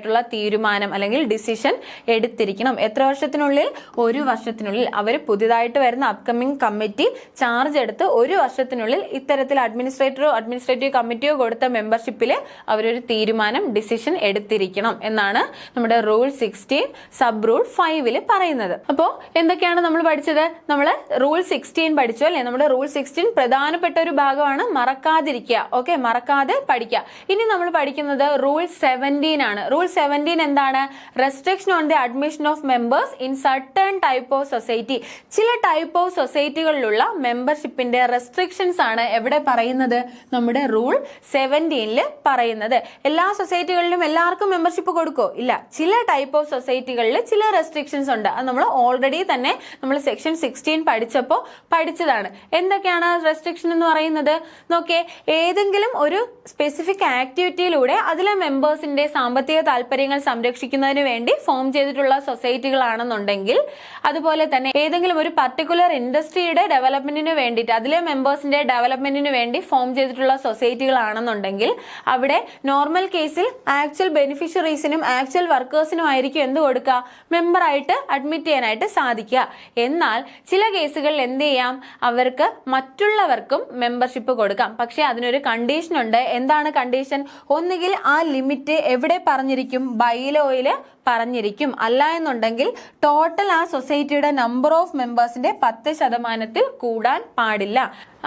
ഫൈനലായിട്ടുള്ള തീരുമാനം അല്ലെങ്കിൽ ഡിസിഷൻ എടുത്തിരിക്കണം. എത്ര വർഷത്തിനുള്ളിൽ? ഒരു വർഷത്തിനുള്ളിൽ. അവർ പുതിയതായിട്ട് വരുന്ന അപ്കമിംഗ് കമ്മിറ്റി ചാർജ് എടുത്ത് ഒരു വർഷത്തിനുള്ളിൽ ഇത്തരത്തിൽ അഡ്മിനിസ്ട്രേറ്ററോ അഡ്മിനിസ്ട്രേറ്റീവ് കമ്മിറ്റിയോ കൊടുത്ത മെമ്പർഷിപ്പിൽ അവരൊരു തീരുമാനം ഡിസിഷൻ എടുത്തിരിക്കണം എന്നാണ് നമ്മുടെ റൂൾ സിക്സ്റ്റീൻ സബ് റൂൾ ഫൈവിൽ പറയുന്നത്. അപ്പോൾ എന്തൊക്കെയാണ് നമ്മൾ പഠിച്ചത്? നമ്മൾ റൂൾ സിക്സ്റ്റീൻ പഠിച്ചു അല്ലെ? നമ്മുടെ റൂൾ സിക്സ്റ്റീൻ പ്രധാനപ്പെട്ട ഒരു ഭാഗമാണ് മറക്കാതിരിക്കുക. ഓക്കെ മറക്കാതെ പഠിക്കുക. ഇനി നമ്മൾ പഠിക്കുന്നത് റൂൾ സെവന്റീൻ ആണ്. റൂൾ സെവന്റീൻ എന്താണ്? Restriction on the admission of members in certain type of society ചില ടൈപ്പ് ഓഫ് സൊസൈറ്റികളിലുള്ള മെമ്പർഷിപ്പിന്റെ റെസ്ട്രിക്ഷൻസ് ആണ് എവിടെ പറയുന്നത്? നമ്മുടെ റൂൾ സെവന്റീനിൽ പറയുന്നത്. എല്ലാ സൊസൈറ്റികളിലും എല്ലാവർക്കും മെമ്പർഷിപ്പ് കൊടുക്കോ? ഇല്ല. ചില ടൈപ്പ് ഓഫ് സൊസൈറ്റികളിൽ ചില റെസ്ട്രിക്ഷൻസ് ഉണ്ട്. അത് നമ്മൾ ഓൾറെഡി തന്നെ നമ്മൾ സെക്ഷൻ സിക്സ്റ്റീൻ പഠിച്ചപ്പോൾ പഠിച്ചതാണ്. എന്തൊക്കെയാണ് റെസ്ട്രിക്ഷൻ എന്ന് പറയുന്നത്? നോക്കേ ഏതെങ്കിലും ഒരു സ്പെസിഫിക് ആക്ടിവിറ്റിയിലൂടെ അതിലെ മെമ്പേഴ്സിന്റെ സാമ്പത്തിക താല്പര്യങ്ങൾ സംരക്ഷിക്കുന്നതിന് വേണ്ടി ഫോം ചെയ്തിട്ടുള്ള സൊസൈറ്റികളാണെന്നുണ്ടെങ്കിൽ അതുപോലെ തന്നെ ഏതെങ്കിലും ഒരു പർട്ടിക്കുലർ ഇൻഡസ്ട്രിയുടെ ഡെവലപ്മെന്റിന് വേണ്ടിയിട്ട് അതിലെ മെമ്പേഴ്സിന്റെ ഡെവലപ്മെന്റിന് വേണ്ടി ഫോം ചെയ്തിട്ടുള്ള സൊസൈറ്റികളാണെന്നുണ്ടെങ്കിൽ അവിടെ നോർമൽ കേസിൽ ആക്ച്വൽ ബെനിഫിഷ്യറീസിനും ആക്ച്വൽ വർക്കേഴ്സിനും ആയിരിക്കും എന്ത് കൊടുക്കുക? മെമ്പറായിട്ട് അഡ്മിറ്റ് ചെയ്യാനായിട്ട് സാധിക്കുക. എന്നാൽ ചില കേസുകളിൽ എന്ത് ചെയ്യാം? അവർക്ക് മറ്റുള്ളവർക്കും മെമ്പർഷിപ്പ് കൊടുക്കാം. പക്ഷേ അതിനൊരു കണ്ടീഷൻ ഉണ്ട്. എന്താണ് കണ്ടീഷൻ ഒന്നുകിൽ ആ ലിമിറ്റ് എവിടെ പറഞ്ഞിരിക്കും ബൈലോയിൽ പറഞ്ഞിരിക്കും. അല്ല എന്നുണ്ടെങ്കിൽ ടോട്ടൽ ആ സൊസൈറ്റിയുടെ നമ്പർ ഓഫ് മെമ്പേഴ്സിന്റെ പത്ത് ശതമാനത്തിൽ കൂടാൻ പാടില്ല.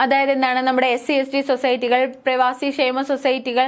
അതായത് എന്താണ് നമ്മുടെ എസ് സി എസ് ടി സൊസൈറ്റികൾ പ്രവാസി ക്ഷേമ സൊസൈറ്റികൾ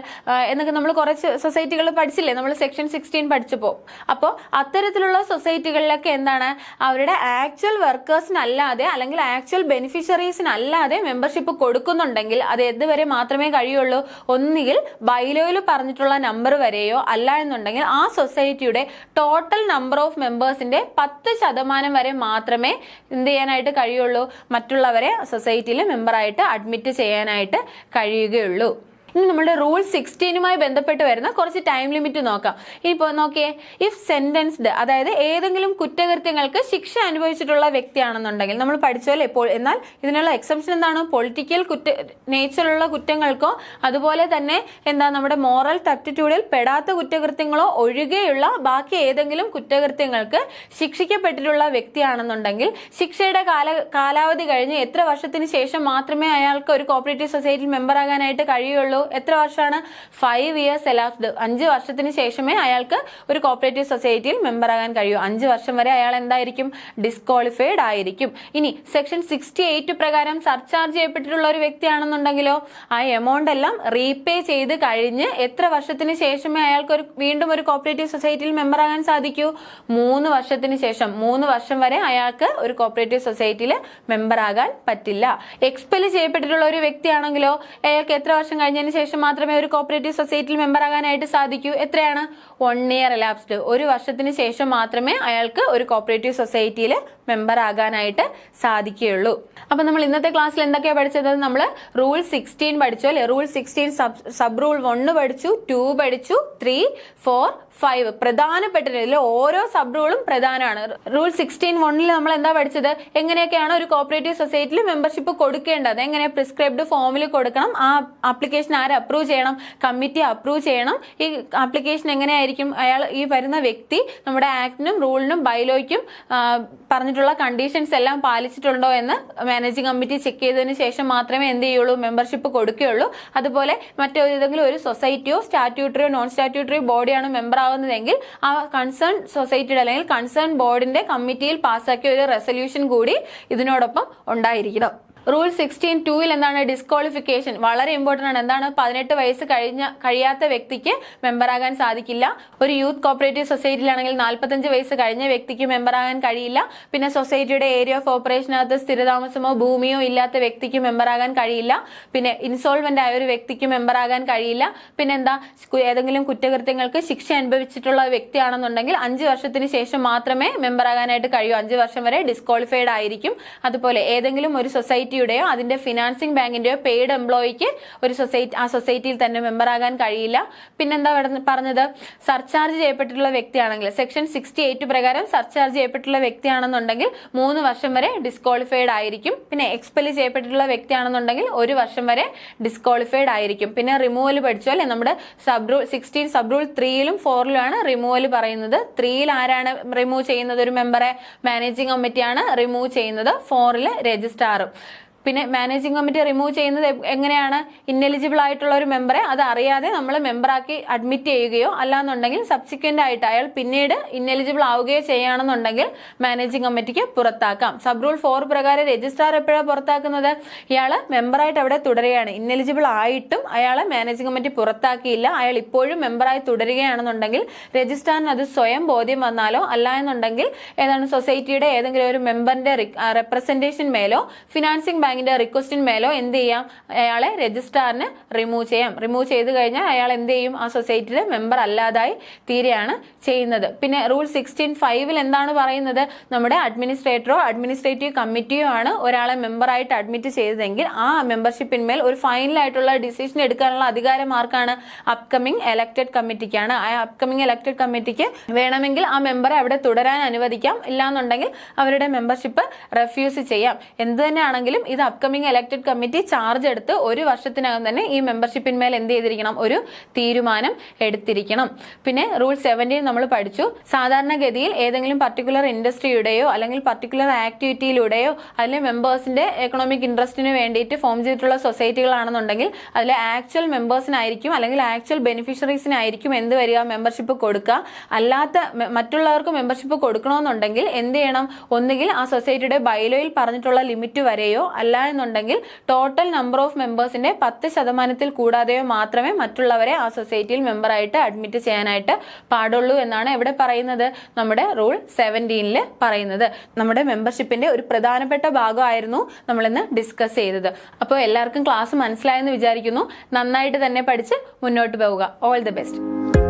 എന്നൊക്കെ നമ്മൾ കുറച്ച് സൊസൈറ്റികൾ പഠിച്ചില്ലേ? നമ്മൾ സെക്ഷൻ സിക്സ്റ്റീൻ പഠിച്ചപ്പോൾ അപ്പോൾ അത്തരത്തിലുള്ള സൊസൈറ്റികളിലൊക്കെ എന്താണ്? അവരുടെ ആക്ച്വൽ വർക്കേഴ്സിനല്ലാതെ അല്ലെങ്കിൽ ആക്ച്വൽ ബെനിഫിഷ്യറീസിനല്ലാതെ മെമ്പർഷിപ്പ് കൊടുക്കുന്നുണ്ടെങ്കിൽ അത് എന്തുവരെ മാത്രമേ കഴിയുള്ളൂ? ഒന്നുകിൽ ബൈലോയിൽ പറഞ്ഞിട്ടുള്ള നമ്പർ വരെയോ അല്ല എന്നുണ്ടെങ്കിൽ ആ സൊസൈറ്റിയുടെ ടോട്ടൽ നമ്പർ ഓഫ് മെമ്പേഴ്സിന്റെ പത്ത് ശതമാനം വരെ മാത്രമേ എന്ത് ചെയ്യാനായിട്ട് കഴിയുള്ളൂ. മറ്റുള്ളവരെ സൊസൈറ്റിയിൽ മെമ്പറായിട്ട് അഡ്മിറ്റ് ചെയ്യാനായിട്ട് കഴിയുകയുള്ളൂ. ഇനി നമ്മുടെ റൂൾ സിക്സ്റ്റീനുമായി ബന്ധപ്പെട്ട് വരുന്ന കുറച്ച് ടൈം ലിമിറ്റ് നോക്കാം. ഇപ്പോൾ നോക്കിയേ ഇഫ് സെന്റൻസ്ഡ് അതായത് ഏതെങ്കിലും കുറ്റകൃത്യങ്ങൾക്ക് ശിക്ഷ അനുഭവിച്ചിട്ടുള്ള വ്യക്തിയാണെന്നുണ്ടെങ്കിൽ നമ്മൾ പഠിച്ചോലെ ഇപ്പോൾ എന്നാൽ ഇതിനുള്ള എക്സംഷൻ എന്താണ്? പൊളിറ്റിക്കൽ കുറ്റ നേച്ചറുള്ള കുറ്റങ്ങൾക്കോ അതുപോലെ തന്നെ എന്താ നമ്മുടെ മോറൽ തപ്റ്റിറ്റ്യൂഡിൽ പെടാത്ത കുറ്റകൃത്യങ്ങളോ ഒഴികെയുള്ള ബാക്കി ഏതെങ്കിലും കുറ്റകൃത്യങ്ങൾക്ക് ശിക്ഷിക്കപ്പെട്ടിട്ടുള്ള വ്യക്തിയാണെന്നുണ്ടെങ്കിൽ ശിക്ഷയുടെ കാല കാലാവധി കഴിഞ്ഞ് എത്ര വർഷത്തിന് ശേഷം മാത്രമേ അയാൾക്ക് ഒരു കോപ്പറേറ്റീവ് സൊസൈറ്റിയിൽ മെമ്പർ ആകാനായിട്ട് കഴിയുള്ളൂ? എത്ര വർഷമാണ്? ഫൈവ് ഇയേഴ്സ് എലാഫ്ഡ് അഞ്ച് വർഷത്തിന് ശേഷമേ അയാൾക്ക് ഒരു കോപ്പറേറ്റീവ് സൊസൈറ്റിയിൽ മെമ്പർ ആകാൻ കഴിയൂ. അഞ്ച് വർഷം വരെ അയാൾ എന്തായിരിക്കും? ഡിസ്ക്വാളിഫൈഡ് ആയിരിക്കും. ഇനി സെക്ഷൻ സിക്സ്റ്റി എയ്റ്റ് പ്രകാരം സർചാർജ് ചെയ്യപ്പെട്ടിട്ടുള്ള ഒരു വ്യക്തിയാണെന്നുണ്ടെങ്കിലോ ആ എമൗണ്ട് എല്ലാം റീപേ ചെയ്ത് കഴിഞ്ഞ് എത്ര വർഷത്തിന് ശേഷമേ അയാൾക്ക് ഒരു വീണ്ടും ഒരു കോപ്പറേറ്റീവ് സൊസൈറ്റിയിൽ മെമ്പർ ആകാൻ സാധിക്കൂ? മൂന്ന് വർഷത്തിന് ശേഷം മൂന്ന് വർഷം വരെ അയാൾക്ക് ഒരു കോപ്പറേറ്റീവ് സൊസൈറ്റിയിൽ മെമ്പർ ആകാൻ പറ്റില്ല. എക്സ്പെൽ ചെയ്യപ്പെട്ടിട്ടുള്ള ഒരു വ്യക്തിയാണെങ്കിലോ അയാൾക്ക് എത്ര വർഷം കഴിഞ്ഞതിന് ശേഷം മാത്രമേ ഒരു കോപ്പറേറ്റീവ് സൊസൈറ്റിയിൽ മെമ്പർ ആകാനായിട്ട് സാധിക്കൂ. എത്രയാണ്? വൺ ഇയർ എലാപ്സ്ഡ് ഒരു വർഷത്തിന് ശേഷം മാത്രമേ അയാൾക്ക് ഒരു കോപ്പറേറ്റീവ് സൊസൈറ്റിയിൽ മെമ്പർ ആകാനായിട്ട് സാധിക്കുകയുള്ളൂ. അപ്പൊ നമ്മൾ ഇന്നത്തെ ക്ലാസ്സിൽ എന്തൊക്കെയാണ് പഠിച്ചത്? നമ്മൾ റൂൾ സിക്സ്റ്റീൻ പഠിച്ചു അല്ലെ? Rule sixteen sub sub rule one പഠിച്ചു ടു പഠിച്ചു ത്രീ ഫോർ ഫൈവ് പ്രധാനപ്പെട്ട ഇതിൽ ഓരോ സബ് റൂളും പ്രധാനമാണ്. റൂൾ സിക്സ്റ്റീൻ വണ്ണിൽ നമ്മൾ എന്താ പഠിച്ചത്? എങ്ങനെയൊക്കെയാണ് ഒരു കോപ്പറേറ്റീവ് സൊസൈറ്റിയിൽ മെമ്പർഷിപ്പ് കൊടുക്കേണ്ടത്? എങ്ങനെ പ്രിസ്ക്രൈബ്ഡ് ഫോമിൽ കൊടുക്കണം? ആ ആപ്ലിക്കേഷൻ ആര് അപ്രൂവ് ചെയ്യണം? കമ്മിറ്റി അപ്രൂവ് ചെയ്യണം. ഈ ആപ്ലിക്കേഷൻ എങ്ങനെയായിരിക്കും? അയാൾ ഈ വരുന്ന വ്യക്തി നമ്മുടെ ആക്ടിനും റൂളിനും ബൈലോയ്ക്കും പറഞ്ഞിട്ടുള്ള കണ്ടീഷൻസ് എല്ലാം പാലിച്ചിട്ടുണ്ടോ എന്ന് മാനേജിംഗ് കമ്മിറ്റി ചെക്ക് ചെയ്തതിന് ശേഷം മാത്രമേ എന്ത് ചെയ്യുള്ളൂ? മെമ്പർഷിപ്പ് കൊടുക്കുകയുള്ളൂ. അതുപോലെ മറ്റേതെങ്കിലും ഒരു സൊസൈറ്റിയോ സ്റ്റാറ്റ്യൂട്ടറിയോ നോൺ സ്റ്റാറ്റ്യൂട്ടറി ബോഡിയാണ് മെമ്പർ ആവുന്നതെങ്കിൽ ആ കൺസേൺ സൊസൈറ്റിയുടെ അല്ലെങ്കിൽ കൺസേൺ ബോർഡിന്റെ കമ്മിറ്റിയിൽ പാസ്സാക്കിയ ഒരു റെസൊല്യൂഷൻ കൂടി ഇതിനോടൊപ്പം ഉണ്ടായിരിക്കണം. റൂൾ സിക്സ്റ്റീൻ ടൂയിൽ എന്താണ് ഡിസ്ക്വാളിഫിക്കേഷൻ വളരെ ഇമ്പോർട്ടന്റ് ആണ്. എന്താണ്? പതിനെട്ട് വയസ്സ് കഴിഞ്ഞ കഴിയാത്ത വ്യക്തിക്ക് മെമ്പറാകാൻ സാധിക്കില്ല. ഒരു യൂത്ത് കോപ്പറേറ്റീവ് സൊസൈറ്റിയിലാണെങ്കിൽ നാൽപ്പത്തഞ്ച് വയസ്സ് കഴിഞ്ഞ വ്യക്തിക്ക് മെമ്പറാകാൻ കഴിയില്ല. പിന്നെ സൊസൈറ്റിയുടെ ഏരിയ ഓഫ് ഓപ്പറേഷനകത്ത് സ്ഥിരതാമസമോ ഭൂമിയോ ഇല്ലാത്ത വ്യക്തിക്ക് മെമ്പറാകാൻ കഴിയില്ല. പിന്നെ ഇൻസോൾവെന്റ് ആയ ഒരു വ്യക്തിക്ക് മെമ്പറാകാൻ കഴിയില്ല. പിന്നെ എന്താ? ഏതെങ്കിലും കുറ്റകൃത്യങ്ങൾക്ക് ശിക്ഷ അനുഭവിച്ചിട്ടുള്ള വ്യക്തിയാണെന്നുണ്ടെങ്കിൽ അഞ്ച് വർഷത്തിന് ശേഷം മാത്രമേ മെമ്പറാകാനായിട്ട് കഴിയൂ. അഞ്ച് വർഷം വരെ ഡിസ്ക്വാളിഫൈഡ് ആയിരിക്കും. അതുപോലെ ഏതെങ്കിലും ഒരു സൊസൈറ്റി സൊസൈറ്റിയുടെയോ അതിന്റെ ഫിനാൻസിംഗ് ബാങ്കിന്റെയോ പെയ്ഡ് എംപ്ലോയിക്ക് ഒരു സൊസൈറ്റി ആ സൊസൈറ്റിയിൽ തന്നെ മെമ്പർ ആകാൻ കഴിയില്ല. പിന്നെന്താ പറഞ്ഞത്? സർചാർജ് ചെയ്യപ്പെട്ടിട്ടുള്ള വ്യക്തിയാണെങ്കിൽ സെക്ഷൻ സിക്സ്റ്റി എയ്റ്റ് പ്രകാരം സർചാർജ് ചെയ്യപ്പെട്ടിട്ടുള്ള വ്യക്തിയാണെന്നുണ്ടെങ്കിൽ മൂന്ന് വർഷം വരെ ഡിസ്ക്വാളിഫൈഡ് ആയിരിക്കും. പിന്നെ എക്സ്പെൽ ചെയ്യപ്പെട്ടിട്ടുള്ള വ്യക്തിയാണെന്നുണ്ടെങ്കിൽ ഒരു വർഷം വരെ ഡിസ്ക്വാളിഫൈഡ് ആയിരിക്കും. പിന്നെ റിമൂവൽ പഠിച്ചു അല്ലെ? നമ്മുടെ sub rule sixteen sub rule ത്രീയിലും ഫോറിലുമാണ് റിമൂവൽ പറയുന്നത്. ത്രീയിൽ ആരാണ് റിമൂവ് ചെയ്യുന്നത്? ഒരു മെമ്പറെ മാനേജിംഗ് കമ്മിറ്റിയാണ് റിമൂവ് ചെയ്യുന്നത്. ഫോറിൽ രജിസ്ട്രാറും പിന്നെ മാനേജിംഗ് കമ്മിറ്റി റിമൂവ് ചെയ്യുന്നത് എങ്ങനെയാണ്? ഇന്നെലിജിബിൾ ആയിട്ടുള്ള ഒരു മെമ്പറെ അത് അറിയാതെ നമ്മൾ മെമ്പറാക്കി അഡ്മിറ്റ് ചെയ്യുകയോ അല്ലാന്നുണ്ടെങ്കിൽ സബ്സിക്വന്റ് ആയിട്ട് അയാൾ പിന്നീട് ഇന്നെലിജിബിൾ ആവുകയോ ചെയ്യുകയാണെന്നുണ്ടെങ്കിൽ മാനേജിംഗ് കമ്മിറ്റിക്ക് പുറത്താക്കാം. സബ് റൂൾ ഫോർ പ്രകാരം രജിസ്ട്രാർ എപ്പോഴാണ് പുറത്താക്കുന്നത്? ഇയാൾ മെമ്പറായിട്ട് അവിടെ തുടരുകയാണ്. ഇന്നെലിജിബിൾ ആയിട്ടും അയാളെ മാനേജിംഗ് കമ്മിറ്റി പുറത്താക്കിയില്ല. അയാൾ ഇപ്പോഴും മെമ്പറായി തുടരുകയാണെന്നുണ്ടെങ്കിൽ രജിസ്ട്രാറിന് അത് സ്വയം ബോധ്യം വന്നാലോ അല്ല എന്നുണ്ടെങ്കിൽ ഏതാണ് സൊസൈറ്റിയുടെ ഏതെങ്കിലും ഒരു മെമ്പറിന്റെ റെപ്രസെന്റേഷൻ മേലോ ഫിനാൻസിംഗ് ബാങ്ക് ബാങ്കിന്റെ റിക്വസ്റ്റിന് മേലോ എന്ത് ചെയ്യാം? അയാളെ രജിസ്ട്രാറിന് റിമൂവ് ചെയ്യാം. റിമൂവ് ചെയ്ത് കഴിഞ്ഞാൽ അയാൾ എന്ത് ചെയ്യും? ആ സൊസൈറ്റിയിലെ മെമ്പർ അല്ലാതായി തീരെയാണ് ചെയ്യുന്നത്. പിന്നെ റൂൾ സിക്സ്റ്റീൻ ഫൈവിൽ എന്താണ് പറയുന്നത്? നമ്മുടെ അഡ്മിനിസ്ട്രേറ്ററോ അഡ്മിനിസ്ട്രേറ്റീവ് കമ്മിറ്റിയോ ആണ് ഒരാളെ മെമ്പറായിട്ട് അഡ്മിറ്റ് ചെയ്തതെങ്കിൽ ആ മെമ്പർഷിപ്പിന്മേൽ ഒരു ഫൈനലായിട്ടുള്ള ഡിസിഷൻ എടുക്കാനുള്ള അധികാരം ആർക്കാണ് അപ്കമിംഗ് എലക്റ്റഡ് കമ്മിറ്റിക്കാണ് ആ അപ്കമിംഗ് എലക്റ്റഡ് കമ്മിറ്റിക്ക് വേണമെങ്കിൽ ആ മെമ്പറെ അവിടെ തുടരാൻ അനുവദിക്കാം. ഇല്ലാന്നുണ്ടെങ്കിൽ അവരുടെ മെമ്പർഷിപ്പ് റെഫ്യൂസ് ചെയ്യാം. എന്ത് തന്നെയാണെങ്കിലും ഇത് അപ്കമിങ് ഇലക്ടഡ് കമ്മിറ്റി ചാർജ് എടുത്ത് ഒരു വർഷത്തിനകം തന്നെ ഈ മെമ്പർഷിപ്പിന്മേൽ എന്ത് ചെയ്തിരിക്കണം? ഒരു തീരുമാനം എടുത്തിരിക്കണം. പിന്നെ റൂൾ സെവന്റീൻ നമ്മൾ പഠിച്ചു. സാധാരണഗതിയിൽ ഏതെങ്കിലും പർട്ടിക്കുലർ ഇൻഡസ്ട്രിയുടെയോ അല്ലെങ്കിൽ പർട്ടിക്കുലർ ആക്ടിവിറ്റിയിലൂടെയോ അതിലെ മെമ്പേഴ്സിന്റെ എക്കണോമിക് ഇൻട്രസ്റ്റിന് വേണ്ടിയിട്ട് ഫോം ചെയ്തിട്ടുള്ള സൊസൈറ്റികളാണെന്നുണ്ടെങ്കിൽ അതിലെ ആക്ച്വൽ മെമ്പേഴ്സിനായിരിക്കും അല്ലെങ്കിൽ ആക്ച്വൽ ബെനിഫിഷ്യറീസിനായിരിക്കും എന്ത് വരിക? മെമ്പർഷിപ്പ് കൊടുക്കുക. അല്ലാത്ത മറ്റുള്ളവർക്ക് മെമ്പർഷിപ്പ് കൊടുക്കണമെന്നുണ്ടെങ്കിൽ എന്ത് ചെയ്യണം? ഒന്നുകിൽ ആ സൊസൈറ്റിയുടെ ബൈലോയിൽ പറഞ്ഞിട്ടുള്ള ലിമിറ്റ് വരെയോ അല്ല എന്നുണ്ടെങ്കിൽ ടോട്ടൽ നമ്പർ ഓഫ് മെമ്പേഴ്സിന്റെ പത്ത് ശതമാനത്തിൽ കൂടാതെയോ മാത്രമേ മറ്റുള്ളവരെ ആ സൊസൈറ്റിയിൽ മെമ്പറായിട്ട് അഡ്മിറ്റ് ചെയ്യാനായിട്ട് പാടുള്ളൂ എന്നാണ് ഇവിടെ പറയുന്നത്. നമ്മുടെ റൂൾ സെവന്റീനിൽ പറയുന്നത്. നമ്മുടെ മെമ്പർഷിപ്പിന്റെ ഒരു പ്രധാനപ്പെട്ട ഭാഗമായിരുന്നു നമ്മളിന്ന് ഡിസ്കസ് ചെയ്തത്. അപ്പോൾ എല്ലാവർക്കും ക്ലാസ് മനസ്സിലായെന്ന് വിചാരിക്കുന്നു. നന്നായിട്ട് തന്നെ പഠിച്ച് മുന്നോട്ട് പോവുക. All the best